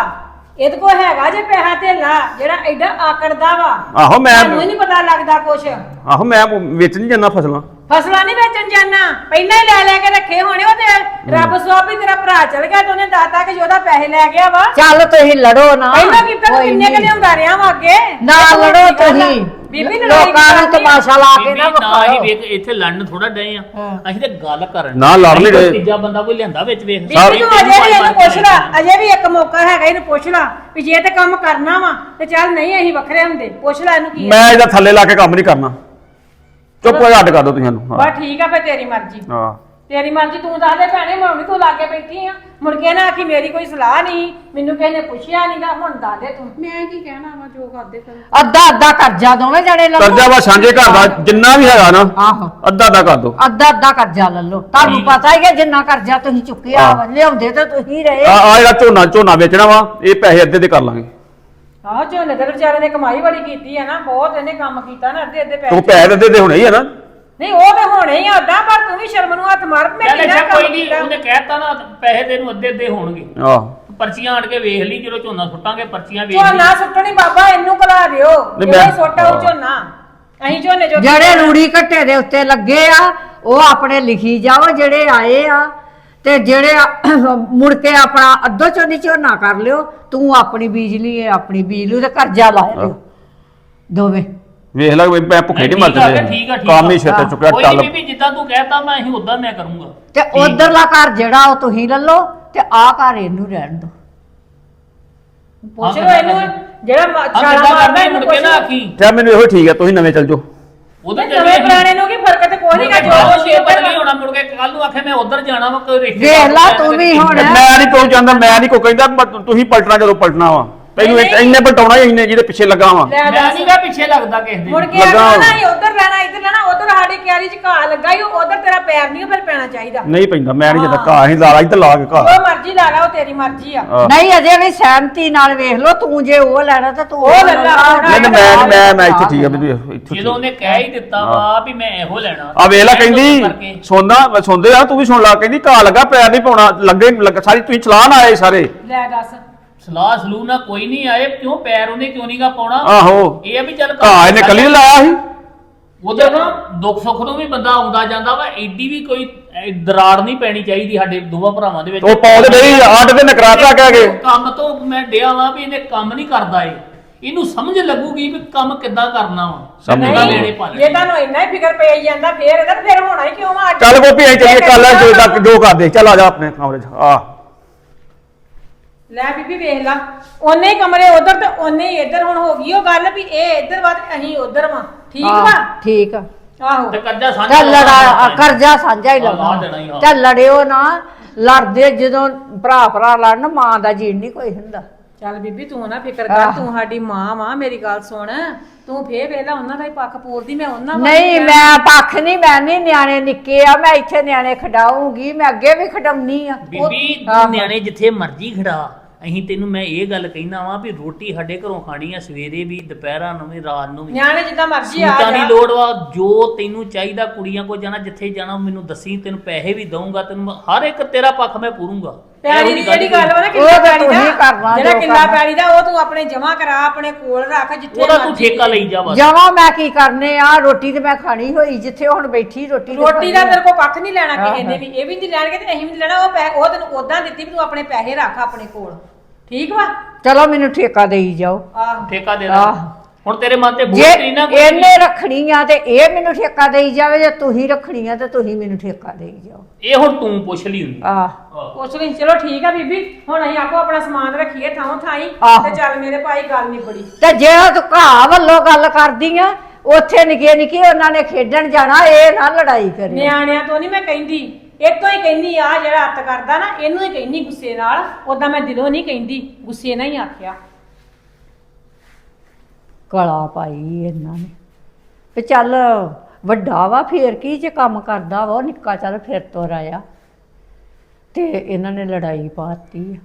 ਇਹਦੇ ਕੋ ਹੈਗਾ ਜੇ ਪੈਸਾ ਧੇਲਾ ਜਿਹੜਾ ਐਡਾ ਆਕੜਦਾ ਵਾ। ਆਹੋ ਮੈਂ ਮੈਨੂੰ ਨਹੀਂ ਪਤਾ ਲੱਗਦਾ ਕੁਝ ਆਹੋ ਮੈਂ ਵੇਚ ਨਹੀਂ ਜਾਂਦਾ ਫਸਲਾਂ। ਫਸਲਾਂ ਨਹੀਂ ਵੇਚਣ ਜਾਣਾ। ਪਹਿਲਾਂ ਹੀ ਲੈ ਲੈ ਕੇ ਰੱਖੇ ਹੋਣੇ ਉਹ ਤੇ ਰੱਬ ਸਵਾਬ ਵੀ ਤੇਰਾ ਭਰਾ ਚਲ ਗਿਆ ਤੇ ਉਹਨੇ ਦਾਤਾ ਕਿ ਉਹਦਾ ਪੈਸੇ ਲੈ ਗਿਆ ਵਾ। ਚੱਲ ਤੁਸੀਂ ਲੜੋ ਨਾ। ਪਹਿਲਾਂ ਵੀ ਤੱਕ ਕੋਈ ਕਿੰਨੇ ਨੀ। ਕਿ ਲਿਆਉਂਦਾ ਰਿਹਾ ਵਾ ਅੱਗੇ। ਨਾ ਲੜੋ। ਤੁਸੀਂ। ਬੀਬੀ ਲੜਾਈ ਲੋਕਾਂ ਨੂੰ ਆ। ਤਮਾਸ਼ਾ ਲਾ ਕੇ ਬੀਬੀ ਨਾ ਨਾ ਹੀ ਵਿਖਾਓ ਵੇਖ ਇੱਥੇ ਲੜਨ ਥੋੜਾ ਡਏ ਆ। ਅਸੀਂ ਤੇ ਗੱਲ ਕਰਨ ਨਾ ਲੜ ਨਹੀਂ। ਤੀਜਾ ਬੰਦਾ ਕੋਈ ਲਿਆਂਦਾ ਵਿੱਚ ਵੇਖ। ਬੀਬੀ ਤੂੰ ਅਜੇ ਵੀ ਇਹਨੂੰ ਪੁੱਛ ਲੈ। ਅਜੇ ਵੀ ਇੱਕ ਮੌਕਾ ਹੈਗਾ ਇਹਨੂੰ ਪੁੱਛ ਲੈ ਵੀ ਜੇ ਤੇ ਕੰਮ ਕਰਨਾ ਵਾ ਤੇ ਚੱਲ ਨਹੀਂ ਅਸੀਂ ਵੱਖਰੇ ਹੁੰਦੇ। ਪੁੱਛ ਲੈ ਇਹਨੂੰ ਕੀ ਹੈ ਮੈਂ ਇਹਦਾ ਥੱਲੇ ਲਾ ਕੇ ਕੰਮ ਨਹੀਂ ਕਰਨਾ। ਚੁੱਪ ਹੋ ਜਾ ਅੱਡ ਕਰ ਦੋ ਤੁਸੀਂ ਇਹਨੂੰ ਹਾਂ। ਬਸ ਠੀਕ ਆ ਫੇ ਤੇਰੀ ਮਰਜ਼ੀ। ਹਾਂ। ਤੇਰੀ ਮਰਜ਼ੀ ਤੂੰ ਦੱਸ ਦੇ ਭੈਣੇ ਮਰਉਣੀ ਤੂੰ ਲਾਗੇ ਬੈਠੀ ਆ। ਮੁੜ ਕੇ ਨਾ ਆਖੀ ਮੇਰੀ ਕੋਈ ਸਲਾਹ ਨਹੀਂ ਮੈਨੂੰ ਕਿਸੇ ਨੇ ਪੁੱਛਿਆ ਨਹੀਂਗਾ ਹੁਣ ਦੱਸ ਦੇ ਤੂੰ। ਮੈਂ ਕੀ ਕਹਿਣਾ ਵਾ ਜੋ ਕਰਦੇ ਫਿਰ ਅੱਧਾ ਅੱਧਾ ਕਰਜ਼ਾ ਦੋਵੇਂ ਜਣੇ ਲਓ। ਕਰਜ਼ਾ ਵਾ ਸਾਂਝੇ ਘਰ ਦਾ ਜਿੰਨਾ ਵੀ ਹੈਗਾ ਨਾ ਆਹੋ। ਅੱਧਾ ਅੱਧਾ ਕਰ ਦੋ। ਅੱਧਾ ਅੱਧਾ ਕਰਜ਼ਾ ਲੈ ਲਓ। ਤੁਹਾਨੂੰ ਪਤਾ ਹੀ ਹੈ ਜਿੰਨਾ ਕਰਜ਼ਾ ਤੁਸੀਂ ਚੁੱਕਿਆ। ਵਾ, ਲਿਆਉਂਦੇ ਤਾਂ ਤੁਸੀਂ ਰਹੇ। ਆ ਆ ਜਿਹੜਾ ਝੋਨਾ ਝੋਨਾ ਵੇਚਣਾ ਵਾ ਇਹ ਪੈਸੇ ਅੱਧੇ ਦੇ ਕਰ ਲਾਂਗੇ। ਆਹ ਝੋਨੇ ਦੇ ਵਿਚਾਰੇ ਨੇ ਕਮਾਈ ਬੜੀ ਕੀਤੀ ਆ ਨਾ ਬਹੁਤ ਇਹਨੇ ਕੰਮ ਕੀਤਾ ਨਾ ਅੱਧੇ ਅੱਧੇ ਤੂੰ ਪੈਸੇ ਪੈਸੇ ਅੱਧੇ ਦੇ ਹੋਣੇ ਹੀ ਆ ਨਾ। ਨਹੀਂ ਉਹ ਤੇ ਹੋਣੇ ਹੀ ਆ ਉਦਾਂ ਪਰ ਤੂੰ ਵੀ ਸ਼ਰਮ ਨੂੰ ਹੱਥ ਮਾਰ ਮੈਂ ਚੱਲ ਕਿੰਨਾ ਅੱਛਾ ਕੰਮ ਕੋਈ ਨਹੀਂ ਕੀਤਾ। ਉਹਨੇ ਕਹਿਤਾ ਨਾ ਪੈਸੇ ਤੈਨੂੰ ਅੱਧੇ ਅੱਧੇ ਹੋਣਗੇ। ਆਹ। ਪਰਚੀਆਂ ਆਣ ਕੇ ਵੇਖ ਲਈ ਜਦੋਂ ਝੋਨਾ ਸੁੱਟਾਂਗੇ ਪਰਚੀਆਂ ਵੇਖ ਝੋਨਾ ਲਈ। ਸੁੱਟਣੀ ਬਾਬਾ ਇਹਨੂੰ ਕਲਾ ਦਿਓ। ਨਹੀਂ ਇਹ ਸੋਟਾ ਉਹ ਝੋਨਾ। ਅਸੀਂ ਝੋਨੇ ਜੋ ਜਿਹੜੇ ਰੂੜੀ ਘੱਟੇ ਦੇ ਉੱਤੇ ਲੱਗੇ ਆ ਉਹ ਆਪਣੇ ਲਿਖੀ ਜਾਓ ਜਿਹੜੇ ਆਏ ਆ। ਤੇ ਜਿਹੜੇ ਆ- ਮੁੜ ਕੇ ਆਪਣਾ ਅੱਧੋ ਚੋਂ ਝੋਨਾ ਕਰ ਲਿਓ ਤੂੰ ਆਪਣੀ ਬਿਜਲੀ ਹੈ ਆਪਣੀ ਬਿਜਲੀ ਤੇ ਕਰਜ਼ਾ ਲਾ ਲਿਓ ਦੋਵੇਂ। ਵੇਖ ਲੈ ਵੀ ਮੈਂ ਭੁੱਖੇ ਨਹੀਂ ਮਰ ਠੀਕ ਆ, ਜਾਂਦੇ ਠੀਕ ਆ, ਠੀਕ ਆ। ਕੰਮ ਹੀ ਛੇਤੇ ਚੁੱਕਿਆ ਕੋਈ ਟੱਲ। ਬੀਬੀ ਜਿੱਦਾਂ ਤੂੰ ਕਹਿਤਾ ਮੈਂ ਅਸੀਂ ਉਦਾਂ ਮੈਂ ਕਰੂੰਗਾ। ਤੇ ਉਧਰਲਾ ਘਰ ਜਿਹੜਾ ਉਹ ਤੁਸੀਂ ਲੈ ਲਓ ਤੇ ਆਹ ਘਰ ਇਹਨੂੰ ਰਹਿਣ ਦਿਓ। ਪੁੱਛ ਹਾਂ, ਲਓ ਇਹਨੂੰ। ਜਿਹੜਾ ਮ- ਹਾਂ ਛਾਲਾ ਕਿੱਦਾਂ ਮਾਰਦਾ ਇਹਨੂੰ ਮੁੜ ਕੇ ਨਾ ਪੁੱਛ ਆਖੀ ਮੈਨੂੰ ਇਹੋ ਠੀਕ ਹੈ ਤੁਸੀਂ ਨਵੇਂ ਚੱਲ ਜਾਓ। ਲਓ। ਨਵੇਂ ਪੁਰਾਣੇ ਨੂੰ ਕੀ ਨਹੀਂ ਗਾ ਜੋ ਛੇ ਬਦਲੀ ਹੋਣਾ ਮੁੜ ਕੇ ਕੱਲ ਨੂੰ ਆਖੇ ਮੈਂ ਉਧਰ ਜਾਣਾ ਵਾ ਕੋਈ ਰਿਸ਼ਤੇਦਾਰ ਵੇਖ ਲਾ ਨੂੰ ਤੂੰ ਵੀ ਕੇ ਹੁਣ। ਮੈਂ ਨਹੀਂ ਕੋਈ ਚਾਹੁੰਦਾ ਮੈਂ ਨਹੀਂ ਕੋਈ ਕਹਿੰਦਾ but ਤੁਸੀਂ ਪਲਟਣਾ ਜਦੋਂ ਪਲਟਣਾ ਵਾ। ਤੈਨੂੰ ਨਹੀਂ। ਇੰਨੇ ਪਲਟਾਉਣਾ ਹੀ ਇੰਨੇ ਜਿਹਦੇ ਪਿੱਛੇ ਲੱਗਾ ਵਾ। ਲੈ ਮੈਂ ਦੱਸ ਨਹੀਂ ਗਾ ਪਿੱਛੇ ਲੱਗਦਾ ਕਿਸੇ ਦੇ। ਮੁੜ ਕੇ ਲੱਗਾ ਆਖਣਾ ਹੋਇਆ। ਨਾ ਇਹ ਉਧਰ ਲੈਣਾ ਇੱਧਰ ਲੈਣਾ ਉਧਰ ਸਾਡੀ ਕਿਆਰੀ ਚ ਘਾਹ ਲੱਗਾ ਹੀ ਉਧਰ ਤੇਰਾ ਪੈਰ ਨਹੀਂ ਫਿਰ ਪੈਣਾ ਚਾਹੀਦਾ। ਨਹੀਂ ਪੈਂਦਾ ਮੈਂ ਨਹੀਂ ਜਿੱਦਾਂ ਘਾਹ ਅਸੀਂ ਲਾਲਾ ਇੱਧਰ ਲਾ ਕੇ ਘਾਹ। ਜੋ ਮਰਜ਼ੀ ਲਾ ਲਾ ਉਹ ਤੇਰੀ ਮਰਜ਼ੀ ਆ। ਆਹ। ਨਹੀਂ ਅਜੇ ਵੀ ਸਹਿਮਤੀ ਨਾਲ ਵੇਖ ਲਓ ਤੂੰ ਜੇ ਉਹ ਲੈਣਾ ਤਾਂ ਤੂੰ ਉਹ ਲੈ ਲਾ, ਨਹੀਂ ਨਹੀਂ ਮੈਂ ਮੈਂ ਮੈਂ ਇੱਥੇ ਠੀਕ ਹੈ ਮੈਨੂੰ ਇੱਥੇ ਜਦੋਂ ਉਹਨੇ ਕਹਿ ਹੀ ਦਿੱਤਾ ਵਾ ਵੀ ਮੈਂ ਇਹੋ ਲੈਣਾ। ਆ ਵੇਖ ਲੈ ਮੈਂ ਕਹਿੰਦੀ ਸੁਣਦਾ ਸੁਣਦੇ ਆ ਤੂੰ ਵੀ ਸੁਣ ਲਾ ਕਹਿੰਦੀ ਘਾਹ ਲੱਗਾ ਪੈਰ ਨਹੀਂ ਪਾਉਣਾ ਲੱਗੇ ਲੱਗਾ ਸਾਰੀ ਤੁਸੀਂ ਚਲਾਨ ਆਏ ਸਾਰੇ। ਲੈ ਦੱਸ। ਸਲਾਹ ਸਲੂ ਨਾ ਕੋਈ ਨਹੀਂ ਆਏ ਕਿਉਂ ਪੈਰ ਉਹਨੇ ਕਿਉਂ ਨਹੀਂਗਾ ਪਾਉਣਾ? ਆਹੋ। ਇਹ ਆ ਵੀ ਚੱਲ ਘਾਹ ਇਹਨੇ ਕੱਲੀ ਲਾਇਆ ਸੀ। ਉਧਰ ਨਾ ਦੁੱਖ ਸੁੱਖ ਨੂੰ ਵੀ ਬੰਦਾ ਆਉਂਦਾ ਜਾਂਦਾ ਵਾ ਐਡੀ ਵੀ ਕੋਈ ਐ, ਦਰਾੜ ਨਹੀਂ ਪੈਣੀ ਚਾਹੀਦੀ ਸਾਡੇ ਦੋਵਾਂ ਭਰਾਵਾਂ ਦੇ ਵਿੱਚ। ਉਹ ਪਾਉਂਦੇ ਨਹੀਂ ਅੱਡ ਤੇ ਨਕਰਾਤਾ ਕਹਿ ਕੇ ਕੰਮ ਤੋਂ ਮੈਂ ਡਿਆ ਵਾਂ ਵੀ ਇਹਨੇ ਕੰਮ ਨਹੀਂ ਕਰਦਾ ਏ ਇਹਨੂੰ ਸਮਝ ਲੱਗੂਗੀ ਵੀ ਕੰਮ ਕਿੱਦਾਂ ਕਰਨਾ ਵਾ। ਸਮਝ ਲੱਗੀ। ਲੈਣੇ ਪਾਣੇ। ਜੇ ਤੁਹਾਨੂੰ ਇੰਨਾ ਹੀ ਫਿਕਰ ਪਈ ਜਾਂਦਾ ਫੇਰ ਇਹਦਾ ਫੇਰ ਹੋਣਾ ਹੀ ਕਿਉਂ ਅੱਜ ਚੱਲ ਗੋਪੀ ਐ ਚੱਲੀਏ ਕੱਲ ਜੋ ਤੱਕ ਜੋ ਕਰਦੇ। ਚੱਲ ਆ ਜਾ ਆਪਣੇ ਕਮਰੇ 'ਚ। ਆ। ਲੈ ਬੀਬੀ ਵੇਖ ਲਾ ਉਹਨੇ ਹੀ ਕਮਰੇ ਉਧਰ ਤੇ ਉਹਨੇ ਹੀ ਇੱਧਰ ਹੁਣ ਹੋ ਗਈ ਉਹ ਗੱਲ ਵੀ ਇਹ ਇੱਧਰ ਵਾ ਤੇ ਅਸੀਂ ਉਧਰ ਵਾ। ਠੀਕ ਵਾ? ਹਾਂ, ਠੀਕ ਆ। ਆਹੋ। ਤੇ ਕਰਜ਼ਾ ਸਾਂਝਾ ਚੱਲ ਲੜਾ ਲਾਉਣਾ ਕਰਜ਼ਾ ਸਾਂਝਾ ਹੀ ਲਾ ਦੇਣਾ ਹੀ, ਲਾਉਣਾ। ਚੱਲ ਲੜਿਓ ਨਾ ਲੜਦੇ ਜਦੋਂ ਭਰਾ ਭਰਾ ਲੜਨ ਮਾਂ ਦਾ ਜੀਣ ਨਹੀਂ ਕੋਈ ਹੁੰਦਾ। ਚੱਲ ਬੀਬੀ ਤੂੰ ਨਾ ਫਿਕਰ ਕਰ ਤੂੰ ਸਾਡੀ ਮਾਂ ਵਾ ਮੇਰੀ ਗੱਲ ਸੁਣ। ਤੂੰ ਫੇਰ ਵੇਲਾ ਉਹਨਾਂ ਦਾ ਹੀ ਪੱਖ ਪੂਰਦੀ ਮੈਂ ਉਹਨਾਂ ਵੱਲ ਨਹੀਂ ਮੈਂ ਪੱਖ ਨਹੀਂ ਮੈਂ ਨਹੀਂ ਨਿਆਣੇ ਨਿੱਕੇ ਆ ਮੈਂ ਇੱਥੇ ਨਿਆਣੇ ਖਡਾਉਂਗੀ ਮੈਂ ਅੱਗੇ ਵੀ ਖਡਾਉਣੀ ਆ। ਬੀਬੀ ਤੂੰ ਨਿਆਣੇ ਜਿੱਥੇ ਮਰਜ਼ੀ ਖੜਾ ਅਸੀਂ ਤੈਨੂੰ ਮੈਂ ਇਹ ਗੱਲ ਕਹਿਣਾ ਵਾਂ ਵੀ ਰੋਟੀ ਸਾਡੇ ਘਰੋਂ ਖਾਣੀ ਆ ਸਵੇਰੇ ਵੀ ਦੁਪਹਿਰਾਂ ਨੂੰ ਵੀ ਰਾਤ ਨੂੰ ਵੀ। ਨਿਆਣੇ ਜਿੱਦਾਂ ਮਰਜ਼ੀ ਆ ਸੂਟਾਂ ਦੀ ਜਾ। ਲੋੜ ਵਾ ਜੋ ਤੈਨੂੰ ਚਾਹੀਦਾ ਕੁੜੀਆਂ ਕੋ ਜਾਣਾ ਜਿੱਥੇ ਜਾਣਾ ਮੈਨੂੰ ਦੱਸੀ ਤੈਨੂੰ ਪੈਸੇ ਵੀ ਦਊਂਗਾ ਤੈਨੂੰ ਹਰ ਇੱਕ ਤੇਰਾ ਪੱਖ ਮੈਂ ਪੂਰੂੰਗਾ। ਪੈੜੀ ਦੀ ਜਿਹੜੀ ਗੱਲ ਵਾ ਨਾ ਉਹ ਕਿੰਨਾ ਤਾਂ ਪੈੜੀ ਤੂੰ ਹੀ ਦਾ ਕਰਨਾ ਜਿਹੜਾ ਜੋ ਕਿੰਨਾ ਕਰਨਾ। ਪੈੜੀ ਦਾ ਉਹ ਤੂੰ ਆਪਣੇ ਜਮਾ ਕਰਾ ਆਪਣੇ ਕੋਲ ਰੱਖ ਜਿੱਥੇ ਉਹਦਾ ਤੂੰ ਮਰਜ਼ੀ ਠੇਕਾ ਲਈ ਜਾ ਬਸ। ਜਮਾਂ ਮੈਂ ਕੀ ਕਰਨੇ ਆ? ਰੋਟੀ ਤੇ ਮੈਂ ਖਾਣੀ ਹੋਈ ਜਿੱਥੇ ਹੁਣ ਬੈਠੀ ਰੋਟੀ ਤੇ ਰੋਟੀ ਦਾ ਖਾਣੀ ਤੇਰੇ ਕੋ ਕੱਖ ਨਹੀਂ ਲੈਣਾ ਕਿਸੇ ਨੇ ਵੀ। ਇਹ ਵੀ ਨਹੀਂ ਲੈਣਗੇ ਤੇ ਅਸੀਂ ਵੀ ਨਹੀਂ ਲੈਣਾ। ਉਹ ਪੈ ਉਹ ਤੈਨੂੰ ਉਦਾਂ ਦਿੱਤੀ ਵੀ ਤੂੰ ਆਪਣੇ ਪੈਸੇ ਰੱਖ ਆਪਣੇ ਕੋਲ। ਠੀਕ ਵਾ? ਚਲੋ ਮੈਨੂੰ ਠੇਕਾ ਦੇਈ ਜਾਓ। ਆਹੋ। ਠੇਕਾ ਦੇ। ਆਹ। ਹੁਣ ਤੇਰੇ ਮਨ ਤੇ ਬੋਝ ਜੇ ਨਹੀਂ ਨਾ ਕੋਈ। ਇਹਨੇ ਰੱਖਣੀ ਆ ਤੇ ਇਹ ਮੈਨੂੰ ਠੇਕਾ ਦੇਈ ਜਾਵੇ ਜੇ ਤੁਸੀਂ ਰੱਖਣੀ ਆ ਤੇ ਤੁਸੀਂ ਮੈਨੂੰ ਠੇਕਾ ਦੇਈ ਜਾਓ। ਇਹ ਹੁਣ ਤੂੰ ਪੁੱਛ ਲਈ ਹੁੰਦੀ। ਆਹ। ਆਹ। ਪੁੱਛ ਲਈ। ਚਲੋ ਠੀਕ ਆ ਬੀਬੀ ਹੁਣ ਅਸੀਂ ਆਪੋ ਆਪਣਾ ਸਮਾਨ ਰੱਖੀਏ ਥਾਂ ਥਾਈ ਆਹੋ। ਤੇ ਚੱਲ ਮੇਰੇ ਭਾਈ ਗੱਲ ਨਹੀਂ ਬੜੀ ਤੇ ਜੇ ਤੂੰ ਘਾ ਵੱਲੋਂ ਗੱਲ ਕਰਦੀ ਆ ਉੱਥੇ ਨਿੱਕੇ ਨਿੱਕੇ ਉਹਨਾਂ ਨੇ ਖੇਡਣ ਜਾਣਾ ਇਹ ਨਾ ਲੜਾਈ ਕਰੇ। ਨਿਆਣਿਆਂ ਤੋਂ ਨਹੀਂ ਮੈਂ ਕਹਿੰਦੀ। ਇਤੋਂ ਹੀ ਕਹਿੰਦੀ ਆ ਜਿਹੜਾ ਹੱਥ ਕਰਦਾ ਨਾ ਇਹਨੂੰ ਹੀ ਕਹਿੰਦੀ ਗੁੱਸੇ ਨਾਲ। ਉਦਾਂ ਮੈਂ ਦਿਲੋਂ ਨਹੀਂ ਕਹਿੰਦੀ ਗੁੱਸੇ ਨਾਲ ਹੀ ਆਖਿਆ। ਕਲਾ ਪਾਈ ਇਹਨਾਂ ਨੇ। ਤੇ ਚੱਲ ਵੱਡਾ ਵਾ, ਫੇਰ ਕੀ ਜੇ ਕੰਮ ਕਰਦਾ ਵਾ, ਉਹ ਨਿੱਕਾ ਚੱਲ ਫਿਰ ਤੁਰ ਆਇਆ ਤੇ ਇਹਨਾਂ ਨੇ ਲੜਾਈ ਪਾਤੀ ਆ।